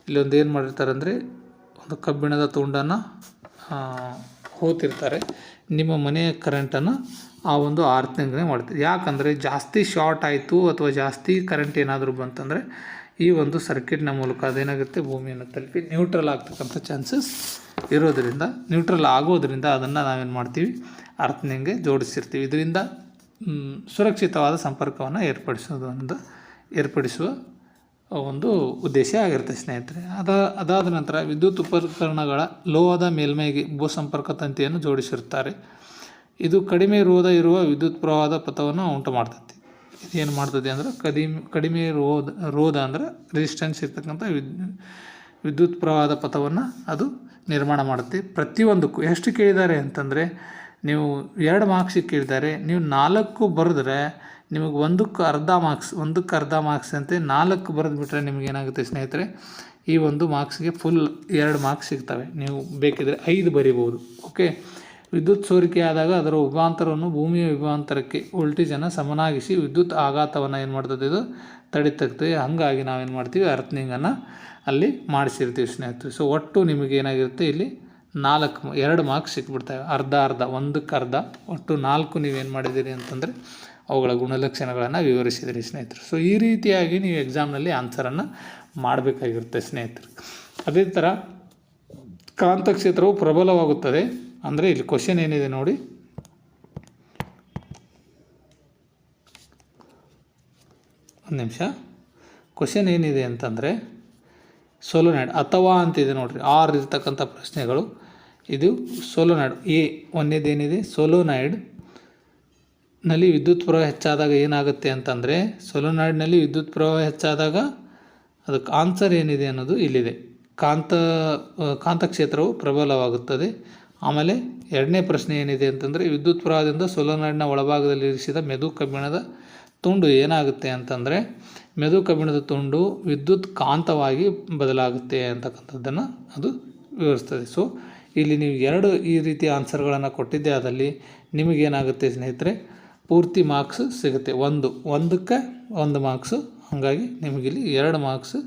ಇಲ್ಲೊಂದು ಏನು ಮಾಡಿರ್ತಾರೆ ಅಂದರೆ, ಒಂದು ಕಬ್ಬಿಣದ ತುಂಡನ್ನು ಹೋತಿರ್ತಾರೆ. ನಿಮ್ಮ ಮನೆಯ ಕರೆಂಟನ್ನು ಆ ಒಂದು ಆರ್ತಂಗನೆ ಮಾಡ್ತೀವಿ ಯಾಕಂದರೆ ಜಾಸ್ತಿ ಶಾರ್ಟ್ ಆಯಿತು ಅಥವಾ ಜಾಸ್ತಿ ಕರೆಂಟ್ ಏನಾದರೂ ಬಂತಂದರೆ ಈ ಒಂದು ಸರ್ಕ್ಯೂಟ್ನ ಮೂಲಕ ಅದೇನಾಗುತ್ತೆ? ಭೂಮಿಯನ್ನು ತಲುಪಿ ನ್ಯೂಟ್ರಲ್ ಆಗ್ತಕ್ಕಂಥ ಚಾನ್ಸಸ್ ಇರೋದರಿಂದ ನ್ಯೂಟ್ರಲ್ ಆಗೋದರಿಂದ ಅದನ್ನು ನಾವೇನು ಮಾಡ್ತೀವಿ? ಅರ್ಥನಿಂಗೆ ಜೋಡಿಸಿರ್ತೀವಿ. ಇದರಿಂದ ಸುರಕ್ಷಿತವಾದ ಸಂಪರ್ಕವನ್ನು ಒಂದು, ಏರ್ಪಡಿಸುವ ಒಂದು ಉದ್ದೇಶ ಆಗಿರುತ್ತೆ ಸ್ನೇಹಿತರೆ. ಅದ, ಅದಾದ ನಂತರ ವಿದ್ಯುತ್ ಉಪಕರಣಗಳ ಲೋಹದ ಮೇಲ್ಮೈಗೆ ಭೂ ಸಂಪರ್ಕ ತಂತಿಯನ್ನು ಜೋಡಿಸಿರ್ತಾರೆ ಇದು ಕಡಿಮೆ ರೋಧ ಇರುವ ವಿದ್ಯುತ್ ಪ್ರವಾಹದ ಪಥವನ್ನು ಉಂಟು ಮಾಡ್ತೈತಿ ಇದೇನು ಮಾಡ್ತದೆ ಅಂದ್ರೆ ಕಡಿಮೆ ಕಡಿಮೆ ರೋಧ ರೋಧ ಅಂದ್ರೆ ರೆಸಿಸ್ಟೆನ್ಸ್ ಇರ್ತಕ್ಕಂಥ ವಿದ್ ವಿದ್ಯುತ್ ಪ್ರವಾಹದ ಪಥವನ್ನು ಅದು ನಿರ್ಮಾಣ ಮಾಡುತ್ತೆ. ಪ್ರತಿಯೊಂದಕ್ಕೂ ಎಷ್ಟು ಕೇಳಿದ್ದಾರೆ ಅಂತಂದರೆ ನೀವು ಎರಡು ಮಾರ್ಕ್ಸಿಗೆ ಕೇಳಿದ್ದಾರೆ. ನೀವು ನಾಲ್ಕು ಬರೆದ್ರೆ ನಿಮಗೆ ಒಂದಕ್ಕೆ ಅರ್ಧ ಮಾರ್ಕ್ಸ್ ಒಂದಕ್ಕೆ ಅರ್ಧ ಮಾರ್ಕ್ಸ್ ಅಂತೆ ನಾಲ್ಕು ಬರೆದು ಬಿಟ್ಟರೆ ನಿಮ್ಗೆ ಏನಾಗುತ್ತೆ ಸ್ನೇಹಿತರೆ? ಈ ಒಂದು ಮಾರ್ಕ್ಸ್ಗೆ ಫುಲ್ ಎರಡು ಮಾರ್ಕ್ಸ್ ಸಿಗ್ತವೆ. ನೀವು ಬೇಕಿದ್ರೆ ಐದು ಬರಿಬೋದು ಓಕೆ ವಿದ್ಯುತ್ ಸೋರಿಕೆಯಾದಾಗ ಅದರ ವಿಭಾಂತರವನ್ನು ಭೂಮಿಯ ವಿಭಾಂತರಕ್ಕೆ ವೋಲ್ಟೇಜನ್ನು ಸಮನಾಗಿಸಿ ವಿದ್ಯುತ್ ಆಘಾತವನ್ನು ಏನು ಮಾಡ್ತದೆ ಇದು? ತಡಿತಗ್ತದೆ. ಹಾಗಾಗಿ ನಾವೇನು ಮಾಡ್ತೀವಿ? ಅರ್ಥನಿಂಗನ್ನು ಅಲ್ಲಿ ಮಾಡಿಸಿರ್ತೀವಿ ಸ್ನೇಹಿತರು. ಸೊ ಒಟ್ಟು ನಿಮಗೆ ಏನಾಗಿರುತ್ತೆ? ಇಲ್ಲಿ ನಾಲ್ಕು ಎರಡು ಮಾರ್ಕ್ಸ್ ಸಿಕ್ಬಿಡ್ತವೆ. ಅರ್ಧ ಅರ್ಧ, ಒಂದಕ್ಕೆ ಅರ್ಧ, ಒಟ್ಟು ನಾಲ್ಕು ನೀವೇನು ಮಾಡಿದ್ದೀರಿ ಅಂತಂದರೆ ಅವುಗಳ ಗುಣಲಕ್ಷಣಗಳನ್ನು ವಿವರಿಸಿದಿರಿ ಸ್ನೇಹಿತರು. ಸೊ ಈ ರೀತಿಯಾಗಿ ನೀವು ಎಕ್ಸಾಮ್ನಲ್ಲಿ ಆನ್ಸರನ್ನು ಮಾಡಬೇಕಾಗಿರುತ್ತೆ ಸ್ನೇಹಿತರು. ಅದೇ ಥರ ಕಾಂತಕ್ಷೇತ್ರವು ಪ್ರಬಲವಾಗುತ್ತದೆ. ಅಂದರೆ ಇಲ್ಲಿ ಕ್ವಶನ್ ಏನಿದೆ ನೋಡಿ. ಒಂದು ನಿಮಿಷ. ಕ್ವಶನ್ ಏನಿದೆ ಅಂತಂದರೆ ಸೋಲೋನೈಡ್ ಅಥವಾ ಅಂತಿದೆ ನೋಡಿರಿ, ಆರ್ ಇರ್ತಕ್ಕಂಥ ಪ್ರಶ್ನೆಗಳು. ಇದು ಸೋಲೋನೈಡ್ ಎ ಒಂದೇದೇನಿದೆ ಸೋಲೋನೈಡ್ನಲ್ಲಿ ವಿದ್ಯುತ್ ಪ್ರವಾಹ ಹೆಚ್ಚಾದಾಗ ಏನಾಗುತ್ತೆ ಅಂತಂದರೆ ಸೊಲೋನಾಯ್ಡ್ನಲ್ಲಿ ವಿದ್ಯುತ್ ಪ್ರವಾಹ ಹೆಚ್ಚಾದಾಗ ಅದಕ್ಕೆ ಆನ್ಸರ್ ಏನಿದೆ ಅನ್ನೋದು ಇಲ್ಲಿದೆ. ಕಾಂತ, ಕಾಂತಕ್ಷೇತ್ರವು ಪ್ರಬಲವಾಗುತ್ತದೆ. ಆಮೇಲೆ ಎರಡನೇ ಪ್ರಶ್ನೆ ಏನಿದೆ ಅಂತಂದರೆ, ವಿದ್ಯುತ್ ಪ್ರವಾಹದಿಂದ ಸೊಲನಾಡಿನ ಒಳಭಾಗದಲ್ಲಿ ಇರಿಸಿದ ಮೆದು ಕಬ್ಬಿಣದ ತುಂಡು ಏನಾಗುತ್ತೆ ಅಂತಂದರೆ, ಮೆದು ಕಬ್ಬಿಣದ ತುಂಡು ವಿದ್ಯುತ್ ಕಾಂತವಾಗಿ ಬದಲಾಗುತ್ತೆ ಅಂತಕ್ಕಂಥದ್ದನ್ನು ಅದು ವಿವರಿಸ್ತದೆ. ಸೊ ಇಲ್ಲಿ ನೀವು ಎರಡು ಈ ರೀತಿಯ ಆನ್ಸರ್ಗಳನ್ನು ಕೊಟ್ಟಿದ್ದೆ ಆದಲ್ಲಿ ನಿಮಗೇನಾಗುತ್ತೆ ಸ್ನೇಹಿತರೆ, ಪೂರ್ತಿ ಮಾರ್ಕ್ಸ್ ಸಿಗುತ್ತೆ. ಒಂದು, ಒಂದಕ್ಕೆ ಒಂದು ಮಾರ್ಕ್ಸು ಹಾಗಾಗಿ ನಿಮಗಿಲ್ಲಿ ಎರಡು ಮಾರ್ಕ್ಸ್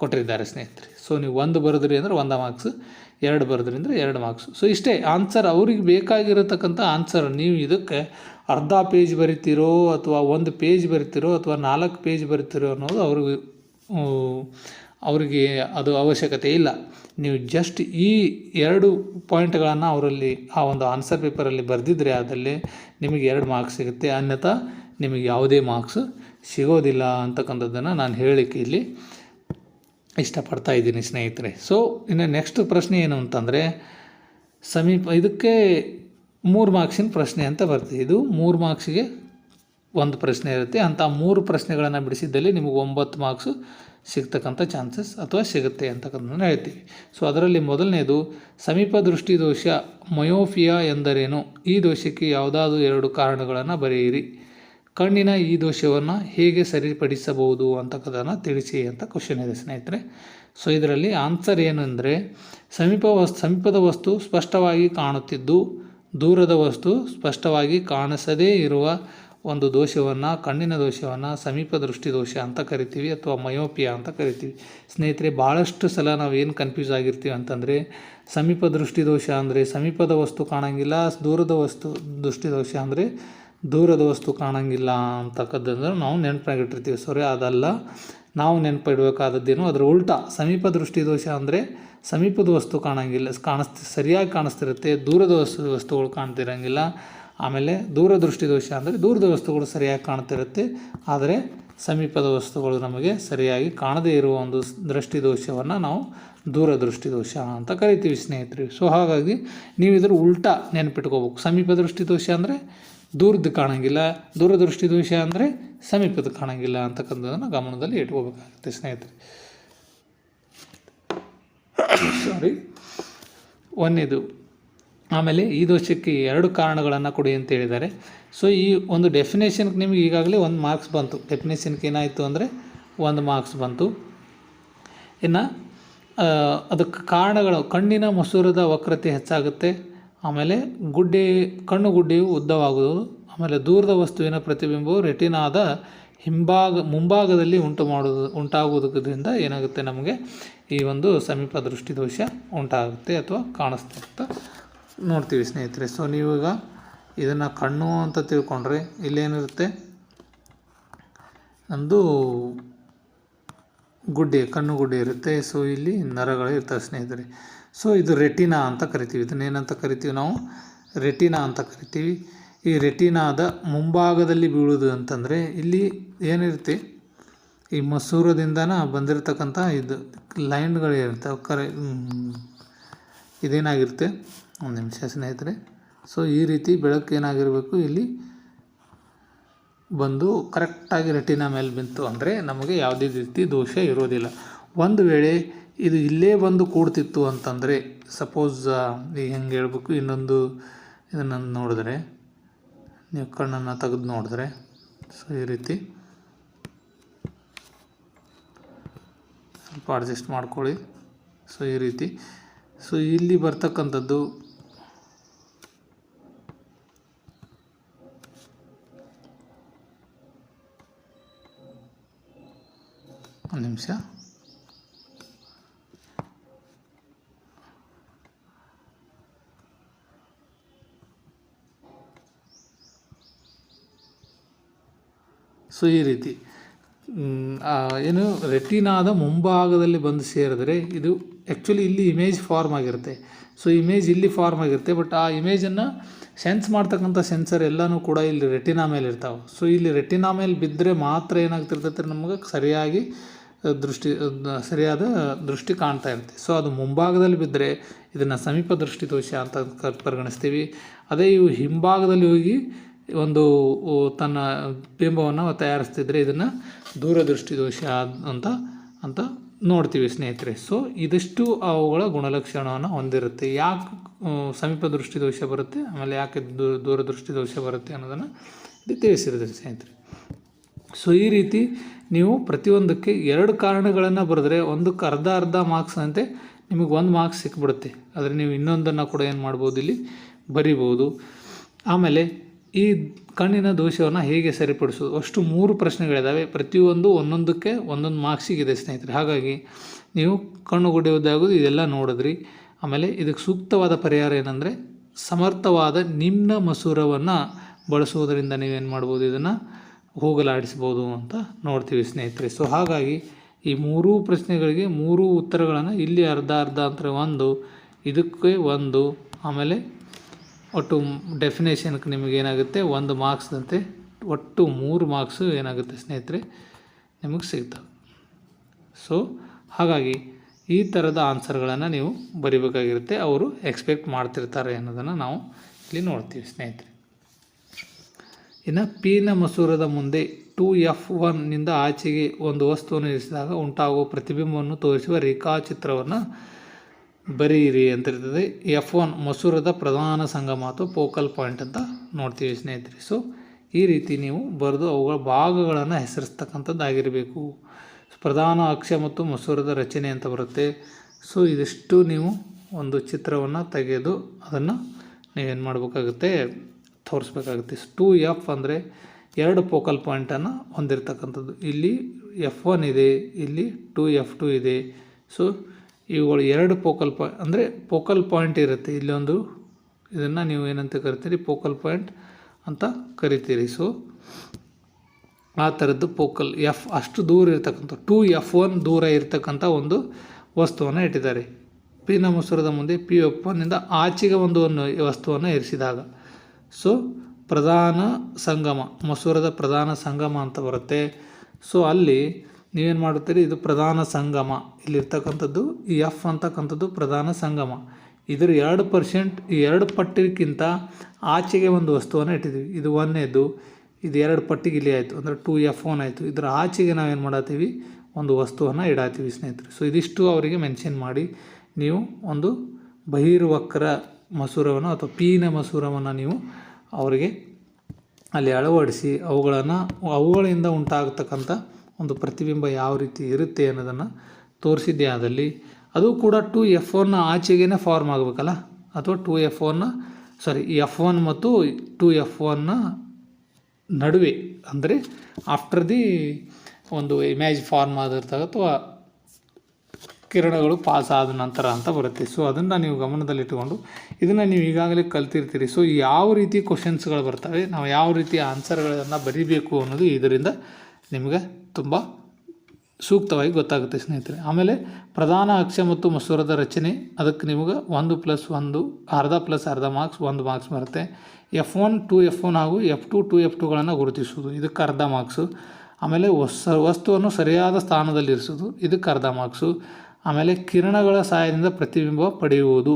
ಕೊಟ್ಟಿದ್ದಾರೆ ಸ್ನೇಹಿತರೆ. ಸೊ ನೀವು ಒಂದು ಬರೆದ್ರಿ ಅಂದ್ರೆ ಒಂದು ಮಾರ್ಕ್ಸ್ ಎರಡು ಬರೋದ್ರಿಂದ ಎರಡು ಮಾರ್ಕ್ಸ್ ಸೊ ಇಷ್ಟೇ ಆನ್ಸರ್ ಅವ್ರಿಗೆ ಬೇಕಾಗಿರತಕ್ಕಂಥ ಆನ್ಸರ್ ನೀವು ಇದಕ್ಕೆ ಅರ್ಧ ಪೇಜ್ ಬರಿತೀರೋ ಅಥವಾ ಒಂದು ಪೇಜ್ ಬರಿತೀರೋ ಅಥವಾ ನಾಲ್ಕು ಪೇಜ್ ಬರಿತೀರೋ ಅನ್ನೋದು ಅವ್ರಿಗೆ ಅವರಿಗೆ ಅದು ಅವಶ್ಯಕತೆ ಇಲ್ಲ. ನೀವು ಜಸ್ಟ್ ಈ ಎರಡು ಪಾಯಿಂಟ್ಗಳನ್ನು ಅವರಲ್ಲಿ, ಆ ಒಂದು ಆನ್ಸರ್ ಪೇಪರಲ್ಲಿ ಬರೆದಿದ್ರೆ ಅದರಲ್ಲಿ ನಿಮಗೆ ಎರಡು ಮಾರ್ಕ್ಸ್ ಸಿಗುತ್ತೆ. ಅನ್ಯಥಾ ನಿಮಗೆ ಯಾವುದೇ ಮಾರ್ಕ್ಸ್ ಸಿಗೋದಿಲ್ಲ ಅಂತಕ್ಕಂಥದ್ದನ್ನು ನಾನು ಹೇಳಲಿಕ್ಕೆ ಇಲ್ಲಿ. ಇಷ್ಟಪಡ್ತಾ ಇದ್ದೀನಿ ಸ್ನೇಹಿತರೆ. ಸೊ ಇನ್ನು ನೆಕ್ಸ್ಟ್ ಪ್ರಶ್ನೆ ಏನು ಅಂತಂದರೆ, ಸಮೀಪ, ಇದಕ್ಕೆ ಮೂರು ಮಾರ್ಕ್ಸಿನ ಪ್ರಶ್ನೆ ಅಂತ ಬರ್ತದೆ. ಇದು ಮೂರು ಮಾರ್ಕ್ಸಿಗೆ ಒಂದು ಪ್ರಶ್ನೆ ಇರುತ್ತೆ. ಅಂಥ ಮೂರು ಪ್ರಶ್ನೆಗಳನ್ನು ಬಿಡಿಸಿದ್ದಲ್ಲಿ ನಿಮಗೆ ಒಂಬತ್ತು ಮಾರ್ಕ್ಸು ಸಿಗ್ತಕ್ಕಂಥ ಚಾನ್ಸಸ್ ಅಥವಾ ಸಿಗುತ್ತೆ ಅಂತಕ್ಕಂಥದ್ದನ್ನು ಹೇಳ್ತೀವಿ. ಸೊ ಅದರಲ್ಲಿ ಮೊದಲನೇದು, ಸಮೀಪ ದೃಷ್ಟಿ ದೋಷ ಮಯೋಫಿಯಾ ಎಂದರೇನು? ಈ ದೋಷಕ್ಕೆ ಯಾವುದಾದ್ರೂ ಎರಡು ಕಾರಣಗಳನ್ನು ಬರೆಯಿರಿ. ಕಣ್ಣಿನ ಈ ದೋಷವನ್ನು ಹೇಗೆ ಸರಿಪಡಿಸಬಹುದು ಅಂತಕ್ಕದನ್ನು ತಿಳಿಸಿ ಅಂತ ಕ್ವಶನ್ ಇದೆ ಸ್ನೇಹಿತರೆ. ಸೊ ಇದರಲ್ಲಿ ಆನ್ಸರ್ ಏನು ಅಂದರೆ ಸಮೀಪ ವಸ್, ಸಮೀಪದ ವಸ್ತು ಸ್ಪಷ್ಟವಾಗಿ ಕಾಣುತ್ತಿದ್ದು, ದೂರದ ವಸ್ತು ಸ್ಪಷ್ಟವಾಗಿ ಕಾಣಿಸದೇ ಇರುವ ಒಂದು ದೋಷವನ್ನು, ಕಣ್ಣಿನ ದೋಷವನ್ನು, ಸಮೀಪ ದೃಷ್ಟಿ ದೋಷ ಅಂತ ಕರಿತೀವಿ ಅಥವಾ ಮಯೋಪಿಯಾ ಅಂತ ಕರಿತೀವಿ. ಸ್ನೇಹಿತರೆ ಭಾಳಷ್ಟು ಸಲ ನಾವು ಏನು ಕನ್ಫ್ಯೂಸ್ ಆಗಿರ್ತೀವಿ ಅಂತಂದರೆ, ಸಮೀಪ ದೃಷ್ಟಿ ದೋಷ ಅಂದರೆ ಸಮೀಪದ ವಸ್ತು ಕಾಣಂಗಿಲ್ಲ, ದೂರದ ವಸ್ತು, ದೃಷ್ಟಿ ದೋಷ ಅಂದರೆ ದೂರದ ವಸ್ತು ಕಾಣಂಗಿಲ್ಲ ಅಂತಕ್ಕಂಥದ್ದು ನಾವು ನೆನಪಾಗಿಟ್ಟಿರ್ತೀವಿ. ಸಾರಿ, ಅದಲ್ಲ. ನಾವು ನೆನಪಿಡಬೇಕಾದದ್ದೇನು, ಅದರ ಉಲ್ಟಾ ಸಮೀಪ ದೃಷ್ಟಿ ದೋಷ ಅಂದರೆ ಸಮೀಪದ ವಸ್ತು ಕಾಣಂಗಿಲ್ಲ, ಕಾಣಿಸ್ತಿ, ಸರಿಯಾಗಿ ಕಾಣಿಸ್ತಿರುತ್ತೆ, ದೂರದ ವಸ್ತು, ವಸ್ತುಗಳು ಕಾಣ್ತಿರಂಗಿಲ್ಲ. ಆಮೇಲೆ ದೂರದೃಷ್ಟಿ ದೋಷ ಅಂದರೆ ದೂರದ ವಸ್ತುಗಳು ಸರಿಯಾಗಿ ಕಾಣ್ತಿರುತ್ತೆ, ಆದರೆ ಸಮೀಪದ ವಸ್ತುಗಳು ನಮಗೆ ಸರಿಯಾಗಿ ಕಾಣದೇ ಇರುವ ಒಂದು ದೃಷ್ಟಿ ದೋಷವನ್ನು ನಾವು ದೂರದೃಷ್ಟಿ ದೋಷ ಅಂತ ಕರಿತೀವಿ ಸ್ನೇಹಿತರೆ. ಸೊ ಹಾಗಾಗಿ ನೀವು ಇದ್ರ ಉಲ್ಟಾ ನೆನಪಿಟ್ಕೋಬೇಕು. ಸಮೀಪ ದೃಷ್ಟಿ ದೋಷ ಅಂದರೆ ದೂರದ್ದು ಕಾಣಂಗಿಲ್ಲ. ದೂರದೃಷ್ಟಿ ದೋಷ ಅಂದರೆ ಸಮೀಪದ ಕಾಣಂಗಿಲ್ಲ ಅಂತಕ್ಕಂಥದ್ದನ್ನು ಗಮನದಲ್ಲಿ ಇಟ್ಕೋಬೇಕಾಗುತ್ತೆ ಸ್ನೇಹಿತರೆ. ಸಾರಿ ಒಂದಿದು ಆಮೇಲೆ ಈ ದೋಷಕ್ಕೆ ಎರಡು ಕಾರಣಗಳನ್ನು ಕೊಡಿ ಅಂತ ಹೇಳಿದ್ದಾರೆ. ಸೊ ಈ ಒಂದು ಡೆಫಿನೇಷನ್ಗೆ ನಿಮಗೆ ಈಗಾಗಲೇ ಒಂದು ಮಾರ್ಕ್ಸ್ ಬಂತು. ಡೆಫಿನೇಷನ್ಗೆ ಏನಾಯಿತು ಅಂದರೆ ಒಂದು ಮಾರ್ಕ್ಸ್ ಬಂತು. ಇನ್ನು ಅದಕ್ಕೆ ಕಾರಣಗಳು, ಕಣ್ಣಿನ ಮಸೂರದ ವಕ್ರತೆ ಹೆಚ್ಚಾಗುತ್ತೆ. ಆಮೇಲೆ ಗುಡ್ಡೆ, ಕಣ್ಣು ಗುಡ್ಡೆಯು ಉದ್ದವಾಗುವುದು. ಆಮೇಲೆ ದೂರದ ವಸ್ತುವಿನ ಪ್ರತಿಬಿಂಬವು ರೆಟಿನಾದ ಹಿಂಭಾಗ, ಮುಂಭಾಗದಲ್ಲಿ ಉಂಟು ಮಾಡುವುದು, ಉಂಟಾಗುವುದರಿಂದ ಏನಾಗುತ್ತೆ ನಮಗೆ ಈ ಒಂದು ಸಮೀಪ ದೃಷ್ಟಿ ದೋಷ ಉಂಟಾಗುತ್ತೆ ಅಥವಾ ಕಾಣಿಸ್ತಾ ಅಂತ ನೋಡ್ತೀವಿ ಸ್ನೇಹಿತರೆ ಸೊ ನೀವೀಗ ಇದನ್ನು ಕಣ್ಣು ಅಂತ ತಿಳ್ಕೊಂಡ್ರೆ ಇಲ್ಲೇನಿರುತ್ತೆ? ನಮ್ಮದು ಗುಡ್ಡೆ, ಕಣ್ಣು ಗುಡ್ಡೆ ಇರುತ್ತೆ. ಸೊ ಇಲ್ಲಿ ನರಗಳು ಇರ್ತವೆ ಸ್ನೇಹಿತರೆ. ಸೊ ಇದು ರೆಟಿನಾ ಅಂತ ಕರಿತೀವಿ. ಇದನ್ನೇನಂತ ಕರಿತೀವಿ ನಾವು? ರೆಟಿನಾ ಅಂತ ಕರಿತೀವಿ. ಈ ರೆಟಿನಾದ ಮುಂಭಾಗದಲ್ಲಿ ಬೀಳೋದು ಅಂತಂದರೆ ಇಲ್ಲಿ ಏನಿರುತ್ತೆ? ಈ ಮಸೂರದಿಂದನ ಬಂದಿರತಕ್ಕಂಥ ಇದು ಲೈನ್ಗಳು ಇರ್ತವೆ ಕರೆ. ಇದೇನಾಗಿರುತ್ತೆ? ಒಂದು ನಿಮಿಷ ಸ್ನೇಹಿತರೆ. ಸೊ ಈ ರೀತಿ ಬೆಳಕು ಏನಾಗಿರಬೇಕು? ಇಲ್ಲಿ ಬಂದು ಕರೆಕ್ಟಾಗಿ ರೆಟಿನ ಮೇಲೆ ಬಿಂತು ಅಂದರೆ ನಮಗೆ ಯಾವುದೇ ರೀತಿ ದೋಷ ಇರೋದಿಲ್ಲ. ಒಂದು ವೇಳೆ ಇದು ಇಲ್ಲೇ ಬಂದು ಕೂಡ್ತಿತ್ತು ಅಂತಂದರೆ ಸಪೋಸ್ ಈಗ ಹೆಂಗೆ ಹೇಳ್ಬೇಕು, ಇನ್ನೊಂದು ಇದನ್ನು ನೋಡಿದ್ರೆ, ನೀವು ಕಣ್ಣನ್ನು ತೆಗೆದು ನೋಡಿದ್ರೆ, ಸೊ ಈ ರೀತಿ. ಸ್ವಲ್ಪ ಅಡ್ಜಸ್ಟ್ ಮಾಡ್ಕೊಳ್ಳಿ. ಸೊ ಈ ರೀತಿ. ಸೊ ಇಲ್ಲಿ ಬರ್ತಕ್ಕಂಥದ್ದು, ಒಂದು ನಿಮಿಷ. ಸೊ, ಈ ರೀತಿ. ಏನು, ರೆಟಿನಾದ ಮುಂಭಾಗದಲ್ಲಿ ಬಂದು ಸೇರಿದ್ರೆ ಇದು ಆ್ಯಕ್ಚುಲಿ ಇಲ್ಲಿ ಇಮೇಜ್ ಫಾರ್ಮ್ ಆಗಿರುತ್ತೆ. ಸೊ ಇಮೇಜ್ ಇಲ್ಲಿ ಫಾರ್ಮ್ ಆಗಿರುತ್ತೆ ಬಟ್ ಆ ಇಮೇಜನ್ನು ಸೆನ್ಸ್ ಮಾಡ್ತಕ್ಕಂಥ ಸೆನ್ಸರ್ ಎಲ್ಲನೂ ಕೂಡ ಇಲ್ಲಿ ರೆಟಿನಾ ಮೇಲೆ ಇರ್ತಾವೆ. ಸೊ, ಇಲ್ಲಿ ರೆಟಿನಾ ಮೇಲೆ ಬಿದ್ದರೆ ಮಾತ್ರ ಏನಾಗ್ತಿರ್ತೈತೆ ನಮಗೆ ಸರಿಯಾಗಿ ದೃಷ್ಟಿ ಸರಿಯಾದ ದೃಷ್ಟಿ ಕಾಣ್ತಾ ಇರುತ್ತೆ. ಸೊ, ಅದು ಮುಂಭಾಗದಲ್ಲಿ ಬಿದ್ದರೆ ಇದನ್ನು ಸಮೀಪ ದೃಷ್ಟಿ ದೋಷ ಅಂತ ಪರಿಗಣಿಸ್ತೀವಿ. ಅದೇ ಇವು ಹಿಂಭಾಗದಲ್ಲಿ ಹೋಗಿ ಒಂದು ತನ್ನ ಬಿಂಬವನ್ನು ತಯಾರಿಸ್ತಿದ್ರೆ ಇದನ್ನು ದೂರದೃಷ್ಟಿ ದೋಷ ಅಂತ ಅಂತ ನೋಡ್ತೀವಿ ಸ್ನೇಹಿತರೆ. ಸೊ ಇದಿಷ್ಟು ಅವುಗಳ ಗುಣಲಕ್ಷಣವನ್ನು ಹೊಂದಿರುತ್ತೆ. ಯಾಕೆ ಸಮೀಪ ದೃಷ್ಟಿ ದೋಷ ಬರುತ್ತೆ, ಆಮೇಲೆ ಯಾಕೆ ದೂರ ದೂರದೃಷ್ಟಿ ದೋಷ ಬರುತ್ತೆ ಅನ್ನೋದನ್ನು ಇದು ತಿಳಿಸಿರುತ್ತೆ ಸ್ನೇಹಿತರೆ. ಸೊ ಈ ರೀತಿ ನೀವು ಪ್ರತಿಯೊಂದಕ್ಕೆ ಎರಡು ಕಾರಣಗಳನ್ನು ಬರೆದ್ರೆ ಒಂದಕ್ಕೆ ಅರ್ಧ ಅರ್ಧ ಮಾರ್ಕ್ಸ್ ಅಂತೆ ನಿಮಗೆ ಒಂದು ಮಾರ್ಕ್ಸ್ ಸಿಕ್ಬಿಡುತ್ತೆ. ಆದರೆ ನೀವು ಇನ್ನೊಂದನ್ನು ಕೂಡ ಏನು ಮಾಡ್ಬೋದು ಇಲ್ಲಿ? ಬರಿಬೋದು. ಆಮೇಲೆ ಈ ಕಣ್ಣಿನ ದೋಷವನ್ನು ಹೇಗೆ ಸರಿಪಡಿಸೋದು? ಅಷ್ಟು ಮೂರು ಪ್ರಶ್ನೆಗಳಿದ್ದಾವೆ ಪ್ರತಿಯೊಂದು ಒಂದೊಂದಕ್ಕೆ ಒಂದೊಂದು ಮಾರ್ಕ್ಸಿಗಿದೆ ಸ್ನೇಹಿತರೆ. ಹಾಗಾಗಿ ನೀವು ಕಣ್ಣು ಗುಡಿಯೋದಾಗೋದು ಇದೆಲ್ಲ ನೋಡಿದ್ರಿ. ಆಮೇಲೆ ಇದಕ್ಕೆ ಸೂಕ್ತವಾದ ಪರಿಹಾರ ಏನಂದರೆ ಸಮರ್ಥವಾದ ನಿಮ್ನ ಮಸೂರವನ್ನು ಬಳಸುವುದರಿಂದ ನೀವೇನು ಮಾಡ್ಬೋದು? ಇದನ್ನು ಹೋಗಲಾಡಿಸ್ಬೋದು ಅಂತ ನೋಡ್ತೀವಿ ಸ್ನೇಹಿತರೆ. ಸೊ ಹಾಗಾಗಿ ಈ ಮೂರೂ ಪ್ರಶ್ನೆಗಳಿಗೆ ಮೂರೂ ಉತ್ತರಗಳನ್ನು ಇಲ್ಲಿ ಅರ್ಧ ಅರ್ಧ ಅಂತ ಒಂದು, ಇದಕ್ಕೆ ಒಂದು, ಆಮೇಲೆ ಒಟ್ಟು ಡೆಫಿನೇಷನ್ಗೆ ನಿಮಗೆ ಏನಾಗುತ್ತೆ? ಒಂದು ಮಾರ್ಕ್ಸ್ದಂತೆ ಒಟ್ಟು ಮೂರು ಮಾರ್ಕ್ಸು ಏನಾಗುತ್ತೆ ಸ್ನೇಹಿತರೆ? ನಿಮಗೆ ಸಿಗ್ತವೆ. ಸೊ ಹಾಗಾಗಿ ಈ ಥರದ ಆನ್ಸರ್ಗಳನ್ನು ನೀವು ಬರಿಬೇಕಾಗಿರುತ್ತೆ. ಅವರು ಎಕ್ಸ್ಪೆಕ್ಟ್ ಮಾಡ್ತಿರ್ತಾರೆ ಅನ್ನೋದನ್ನು ನಾವು ಇಲ್ಲಿ ನೋಡ್ತೀವಿ ಸ್ನೇಹಿತರೆ. ಇನ್ನು ಪಿನ ಮಸೂರದ ಮುಂದೆ ಟು ಎಫ್ ಒನ್ನಿಂದ ಆಚೆಗೆ ಒಂದು ವಸ್ತುವನ್ನು ಇರಿಸಿದಾಗ ಉಂಟಾಗುವ ಪ್ರತಿಬಿಂಬವನ್ನು ತೋರಿಸುವ ರೇಖಾಚಿತ್ರವನ್ನು ಬರೆಯಿರಿ ಅಂತ ಇರ್ತದೆ ಎಫ್ ಒನ್ ಮಸೂರದ ಪ್ರಧಾನ ಸಂಗಮ ಅಥವಾ ಫೋಕಲ್ ಪಾಯಿಂಟ್ ಅಂತ ನೋಡ್ತೀವಿ ಸ್ನೇಹಿತರೆ. ಸೊ ಈ ರೀತಿ ನೀವು ಬರೆದು ಅವುಗಳ ಭಾಗಗಳನ್ನು ಹೆಸರಿಸ್ತಕ್ಕಂಥದ್ದಾಗಿರಬೇಕು. ಪ್ರಧಾನ ಅಕ್ಷ ಮತ್ತು ಮಸೂರದ ರಚನೆ ಅಂತ ಬರುತ್ತೆ. ಸೊ ಇದಿಷ್ಟು ನೀವು ಒಂದು ಚಿತ್ರವನ್ನು ತೆಗೆದು ಅದನ್ನು ನೀವೇನು ಮಾಡಬೇಕಾಗುತ್ತೆ? ತೋರಿಸ್ಬೇಕಾಗುತ್ತೆ. ಟು ಎಫ್ ಅಂದರೆ ಎರಡು ಫೋಕಲ್ ಪಾಯಿಂಟನ್ನು ಹೊಂದಿರತಕ್ಕಂಥದ್ದು. ಇಲ್ಲಿ ಎಫ್ ಒನ್ ಇದೆ, ಇಲ್ಲಿ ಟು ಎಫ್ ಟು ಇದೆ. ಸೊ ಇವುಗಳು ಎರಡು ಫೋಕಲ್ ಪಾಯಿಂಟ್, ಅಂದರೆ ಫೋಕಲ್ ಪಾಯಿಂಟ್ ಇರುತ್ತೆ. ಇಲ್ಲೊಂದು ಇದನ್ನು ನೀವು ಏನಂತ ಕರಿತೀರಿ? ಫೋಕಲ್ ಪಾಯಿಂಟ್ ಅಂತ ಕರಿತೀರಿ. ಸೊ ಆ ಥರದ್ದು ಫೋಕಲ್ ಎಫ್, ಅಷ್ಟು ದೂರ ಇರ್ತಕ್ಕಂಥ, ಟೂ ಎಫ್ ಒನ್ ದೂರ ಇರ್ತಕ್ಕಂಥ ಒಂದು ವಸ್ತುವನ್ನು ಇಟ್ಟಿದ್ದಾರೆ. ಪಿನ ಮಸೂರದ ಮುಂದೆ, ಪಿ ಎಫ್ ಒನ್ನಿಂದ ಆಚೆಗೆ ಒಂದು ಒಂದು ವಸ್ತುವನ್ನು ಇರಿಸಿದಾಗ. ಸೊ ಪ್ರಧಾನ ಸಂಗಮ, ಮಸೂರದ ಪ್ರಧಾನ ಸಂಗಮ ಅಂತ ಬರುತ್ತೆ. ಸೊ ಅಲ್ಲಿ ನೀವೇನು ಮಾಡುತ್ತೀರಿ? ಇದು ಪ್ರಧಾನ ಸಂಗಮ. ಇಲ್ಲಿರ್ತಕ್ಕಂಥದ್ದು ಈ ಎಫ್ ಅಂತಕ್ಕಂಥದ್ದು ಪ್ರಧಾನ ಸಂಗಮ. ಇದರ ಎರಡು ಪರ್ಸೆಂಟ್ ಎರಡು ಪಟ್ಟಿಗಿಂತ ಆಚೆಗೆ ಒಂದು ವಸ್ತುವನ್ನು ಇಟ್ಟಿದ್ದೀವಿ. ಇದು ಒಂದನೇದು ಇದು ಎರಡು ಪಟ್ಟಿಗೆ ಇಲ್ಲಿ ಆಯಿತು. ಅಂದರೆ ಟೂ ಎಫ್ ಒನ್ ಆಯಿತು. ಇದರ ಆಚೆಗೆ ನಾವೇನು ಮಾಡತ್ತೀವಿ ಒಂದು ವಸ್ತುವನ್ನು ಇಡಾತೀವಿ ಸ್ನೇಹಿತರೆ. ಸೊ ಇದಿಷ್ಟು ಅವರಿಗೆ ಮೆನ್ಷನ್ ಮಾಡಿ, ನೀವು ಒಂದು ಬಹಿರ್ವಕ್ರ ಮಸೂರವನ್ನು ಅಥವಾ ಪೀನ ಮಸೂರವನ್ನು ನೀವು ಅವರಿಗೆ ಅಲ್ಲಿ ಅಳವಡಿಸಿ, ಅವುಗಳನ್ನು, ಅವುಗಳಿಂದ ಉಂಟಾಗತಕ್ಕಂಥ ಒಂದು ಪ್ರತಿಬಿಂಬ ಯಾವ ರೀತಿ ಇರುತ್ತೆ ಅನ್ನೋದನ್ನು ತೋರಿಸಿದ್ದೆ ಆದಲ್ಲಿ ಅದು ಕೂಡ ಟು ಎಫ್ ಒನ್ನ ಆಚೆಗೇ ಫಾರ್ಮ್ ಆಗಬೇಕಲ್ಲ? ಅಥವಾ ಟು ಎಫ್ ಒನ್ನ ಸಾರಿ ಎಫ್ ಒನ್ ಮತ್ತು ಟು ಎಫ್ ಒನ್ನ ನಡುವೆ, ಅಂದರೆ ಆಫ್ಟರ್ ದಿ ಒಂದು ಇಮೇಜ್ ಫಾರ್ಮ್ ಆಗಿರ್ತದೆ ಅಥವಾ ಕಿರಣಗಳು ಪಾಸ್ ಆದ ನಂತರ ಅಂತ ಬರುತ್ತೆ. ಸೊ ಅದನ್ನು ನೀವು ಗಮನದಲ್ಲಿಟ್ಟುಕೊಂಡು ಇದನ್ನು ನೀವು ಈಗಾಗಲೇ ಕಲ್ತಿರ್ತೀರಿ. ಸೊ ಯಾವ ರೀತಿ ಕ್ವಶನ್ಸ್ಗಳು ಬರ್ತವೆ, ನಾವು ಯಾವ ರೀತಿ ಆನ್ಸರ್ಗಳನ್ನು ಬರೀಬೇಕು ಅನ್ನೋದು ಇದರಿಂದ ನಿಮಗೆ ತುಂಬ ಸೂಕ್ತವಾಗಿ ಗೊತ್ತಾಗುತ್ತೆ ಸ್ನೇಹಿತರೆ. ಆಮೇಲೆ ಪ್ರಧಾನ ಅಕ್ಷ ಮತ್ತು ಮಸೂರದ ರಚನೆ, ಅದಕ್ಕೆ ನಿಮಗೆ ಒಂದು ಪ್ಲಸ್ ಒಂದು, ಅರ್ಧ ಪ್ಲಸ್ ಅರ್ಧ ಮಾರ್ಕ್ಸ್, ಒಂದು ಮಾರ್ಕ್ಸ್ ಬರುತ್ತೆ. F one, two F one ಹಾಗೂ ಎಫ್ ಟು ಟು ಎಫ್ ಟುಗಳನ್ನು ಗುರುತಿಸುವುದು. ಇದಕ್ಕೆ ಅರ್ಧ ಮಾರ್ಕ್ಸು. ಆಮೇಲೆ ವಸ್ ವಸ್ತುವನ್ನು ಸರಿಯಾದ ಸ್ಥಾನದಲ್ಲಿ ಇರಿಸೋದು ಇದಕ್ಕೆ ಅರ್ಧ ಮಾರ್ಕ್ಸು. ಆಮೇಲೆ ಕಿರಣಗಳ ಸಹಾಯದಿಂದ ಪ್ರತಿಬಿಂಬ ಪಡೆಯುವುದು.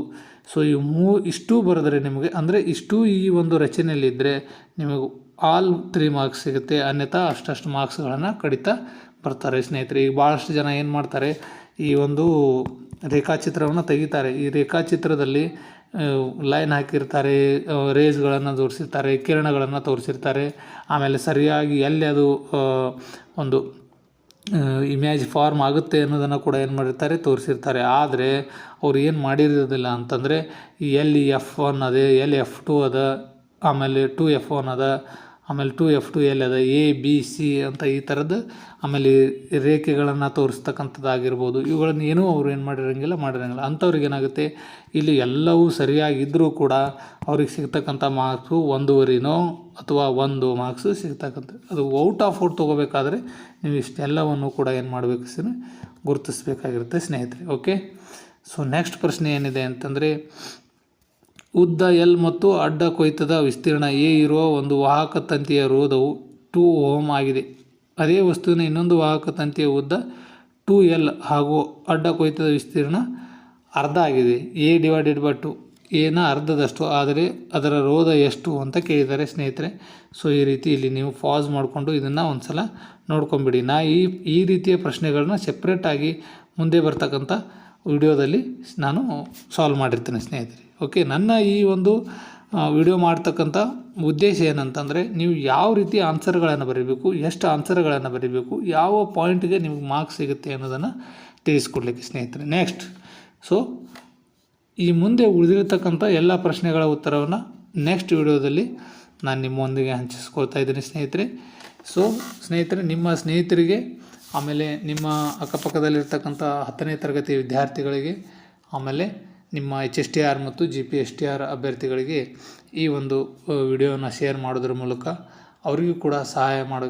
ಸೊ ಈ ಮೂ, ಇಷ್ಟು ಬರೆದರೆ ನಿಮಗೆ, ಅಂದರೆ ಇಷ್ಟು ಈ ಒಂದು ರಚನೆಯಲ್ಲಿದ್ದರೆ ನಿಮಗೆ ಆಲ್ ತ್ರೀ ಮಾರ್ಕ್ಸ್ ಸಿಗುತ್ತೆ, ಅನ್ಯಥಾ ಅಷ್ಟಷ್ಟು ಮಾರ್ಕ್ಸ್ಗಳನ್ನು ಕಡಿತಾ ಬರ್ತಾರೆ. ಸ್ನೇಹಿತರೆ, ಈಗ ಭಾಳಷ್ಟು ಜನ ಏನು ಮಾಡ್ತಾರೆ, ಈ ಒಂದು ರೇಖಾಚಿತ್ರವನ್ನು ತೆಗಿತಾರೆ. ಈ ರೇಖಾಚಿತ್ರದಲ್ಲಿ ಲೈನ್ ಹಾಕಿರ್ತಾರೆ ರೇಸ್ಗಳನ್ನು ತೋರಿಸಿರ್ತಾರೆ, ಕಿರಣಗಳನ್ನು ತೋರಿಸಿರ್ತಾರೆ. ಆಮೇಲೆ ಸರಿಯಾಗಿ ಎಲ್ಲಿ ಅದು ಒಂದು ಇಮೇಜ್ ಫಾರ್ಮ್ ಆಗುತ್ತೆ ಅನ್ನೋದನ್ನು ಕೂಡ ಏನು ಮಾಡಿರ್ತಾರೆ, ತೋರಿಸಿರ್ತಾರೆ. ಆದರೆ, ಅವ್ರು ಏನು ಮಾಡಿರೋದಿಲ್ಲ ಅಂತಂದರೆ ಎಲ್ ಎಫ್ ಒನ್ ಅದೇ ಎಲ್ ಎಫ್ ಟು ಅದ, ಆಮೇಲೆ ಟು ಎಫ್ ಒನ್ ಅದ ಆಮೇಲೆ ಟು ಎಫ್ ಟು ಎಲ್ ಅದ, ಎ, ಬಿ, ಸಿ ಅಂತ ಈ ಥರದ್ದು ಆಮೇಲೆ ರೇಖೆಗಳನ್ನು ತೋರಿಸ್ತಕ್ಕಂಥದ್ದಾಗಿರ್ಬೋದು. ಇವುಗಳನ್ನು ಏನೂ ಅವ್ರು ಏನು ಮಾಡಿರಂಗಿಲ್ಲ ಮಾಡಿರಂಗಿಲ್ಲ. ಅಂಥವ್ರಿಗೆ ಏನಾಗುತ್ತೆ, ಇಲ್ಲಿ ಎಲ್ಲವೂ ಸರಿಯಾಗಿದ್ದರೂ ಕೂಡ ಅವ್ರಿಗೆ ಸಿಗ್ತಕ್ಕಂಥ ಮಾರ್ಕ್ಸು ಒಂದೂವರೆನೋ ಅಥವಾ ಒಂದು ಮಾರ್ಕ್ಸು ಸಿಗ್ತಕ್ಕಂಥ ಅದು ಔಟ್ ಆಫ್ ಔಟ್ ತೊಗೋಬೇಕಾದ್ರೆ ನೀವು ಇಷ್ಟೆಲ್ಲವನ್ನು ಕೂಡ ಏನು ಮಾಡಬೇಕು ಸರ್ ಗುರುತಿಸ್ಬೇಕಾಗಿರುತ್ತೆ ಸ್ನೇಹಿತರೆ, ಓಕೆ? ಸೊ, ನೆಕ್ಸ್ಟ್ ಪ್ರಶ್ನೆ ಏನಿದೆ ಅಂತಂದರೆ ಉದ್ದ ಎಲ್ ಮತ್ತು ಅಡ್ಡ ಕೊಯ್ತದ ವಿಸ್ತೀರ್ಣ ಎ ಇರುವ ಒಂದು ವಾಹಕ ತಂತಿಯ ರೋಧವು ಟೂ ಓಮ್ ಆಗಿದೆ. ಅದೇ ವಸ್ತುವಿನ ಇನ್ನೊಂದು ವಾಹಕ ತಂತಿಯ ಉದ್ದ ಟೂ ಎಲ್ ಹಾಗೂ ಅಡ್ಡ ಕೊಯ್ತದ ವಿಸ್ತೀರ್ಣ ಅರ್ಧ ಆಗಿದೆ. A divided by two. ಎನ ಅರ್ಧದಷ್ಟು, ಆದರೆ ಅದರ ರೋಧ ಎಷ್ಟು ಅಂತ ಕೇಳಿದ್ದಾರೆ ಸ್ನೇಹಿತರೆ, ಸೊ ಈ ರೀತಿ ಇಲ್ಲಿ ನೀವು ಪಾಸ್ ಮಾಡಿಕೊಂಡು ಇದನ್ನು ಒಂದು ಸಲ ನೋಡ್ಕೊಂಬಿಡಿ. ನಾ ಈ ಈ ರೀತಿಯ ಪ್ರಶ್ನೆಗಳನ್ನ ಸೆಪ್ರೇಟಾಗಿ ಮುಂದೆ ಬರ್ತಕ್ಕಂಥ ವಿಡಿಯೋದಲ್ಲಿ ನಾನು ಸಾಲ್ವ್ ಮಾಡಿರ್ತೇನೆ ಸ್ನೇಹಿತರೆ. ಓಕೆ ನನ್ನ ಈ ಒಂದು ವಿಡಿಯೋ ಮಾಡ್ತಕ್ಕಂಥ ಉದ್ದೇಶ ಏನಂತಂದರೆ, ನೀವು ಯಾವ ರೀತಿ ಆನ್ಸರ್ಗಳನ್ನು ಬರೀಬೇಕು, ಎಷ್ಟು ಆನ್ಸರ್ಗಳನ್ನು ಬರೀಬೇಕು, ಯಾವ ಪಾಯಿಂಟ್ಗೆ ನಿಮ್ಗೆ ಮಾರ್ಕ್ಸ್ ಸಿಗುತ್ತೆ ಅನ್ನೋದನ್ನು ತಿಳಿಸ್ಕೊಡ್ಲಿಕ್ಕೆ ಸ್ನೇಹಿತರೆ. ನೆಕ್ಸ್ಟ್ ಸೊ ಈ ಮುಂದೆ ಉಳಿದಿರತಕ್ಕಂಥ ಎಲ್ಲ ಪ್ರಶ್ನೆಗಳ ಉತ್ತರವನ್ನು ನೆಕ್ಸ್ಟ್ ವಿಡಿಯೋದಲ್ಲಿ ನಾನು ನಿಮ್ಮೊಂದಿಗೆ ಹಂಚಿಸ್ಕೊಳ್ತಾ ಇದ್ದೀನಿ ಸ್ನೇಹಿತರೆ. ಸೊ ಸ್ನೇಹಿತರೆ, ನಿಮ್ಮ ಸ್ನೇಹಿತರಿಗೆ, ಆಮೇಲೆ ನಿಮ್ಮ ಅಕ್ಕಪಕ್ಕದಲ್ಲಿರ್ತಕ್ಕಂಥ ಹತ್ತನೇ ತರಗತಿ ವಿದ್ಯಾರ್ಥಿಗಳಿಗೆ, ಆಮೇಲೆ ನಿಮ್ಮ ಎಚ್ ಎಸ್ ಟಿ ಆರ್ ಮತ್ತು G P S T R ಅಭ್ಯರ್ಥಿಗಳಿಗೆ ಈ ಒಂದು ವಿಡಿಯೋನ ಶೇರ್ ಮಾಡೋದ್ರ ಮೂಲಕ ಅವರಿಗೂ ಕೂಡ ಸಹಾಯ ಮಾಡ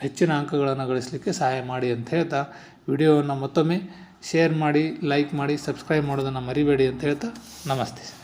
ಹೆಚ್ಚಿನ ಅಂಕಗಳನ್ನು ಗಳಿಸಲಿಕ್ಕೆ ಸಹಾಯ ಮಾಡಿ ಅಂತ ಹೇಳ್ತಾ ವಿಡಿಯೋವನ್ನು ಮತ್ತೊಮ್ಮೆ ಶೇರ್ ಮಾಡಿ, ಲೈಕ್ ಮಾಡಿ, ಸಬ್ಸ್ಕ್ರೈಬ್ ಮಾಡೋದನ್ನು ಮರಿಬೇಡಿ ಅಂತ ಹೇಳ್ತಾ ನಮಸ್ತೆ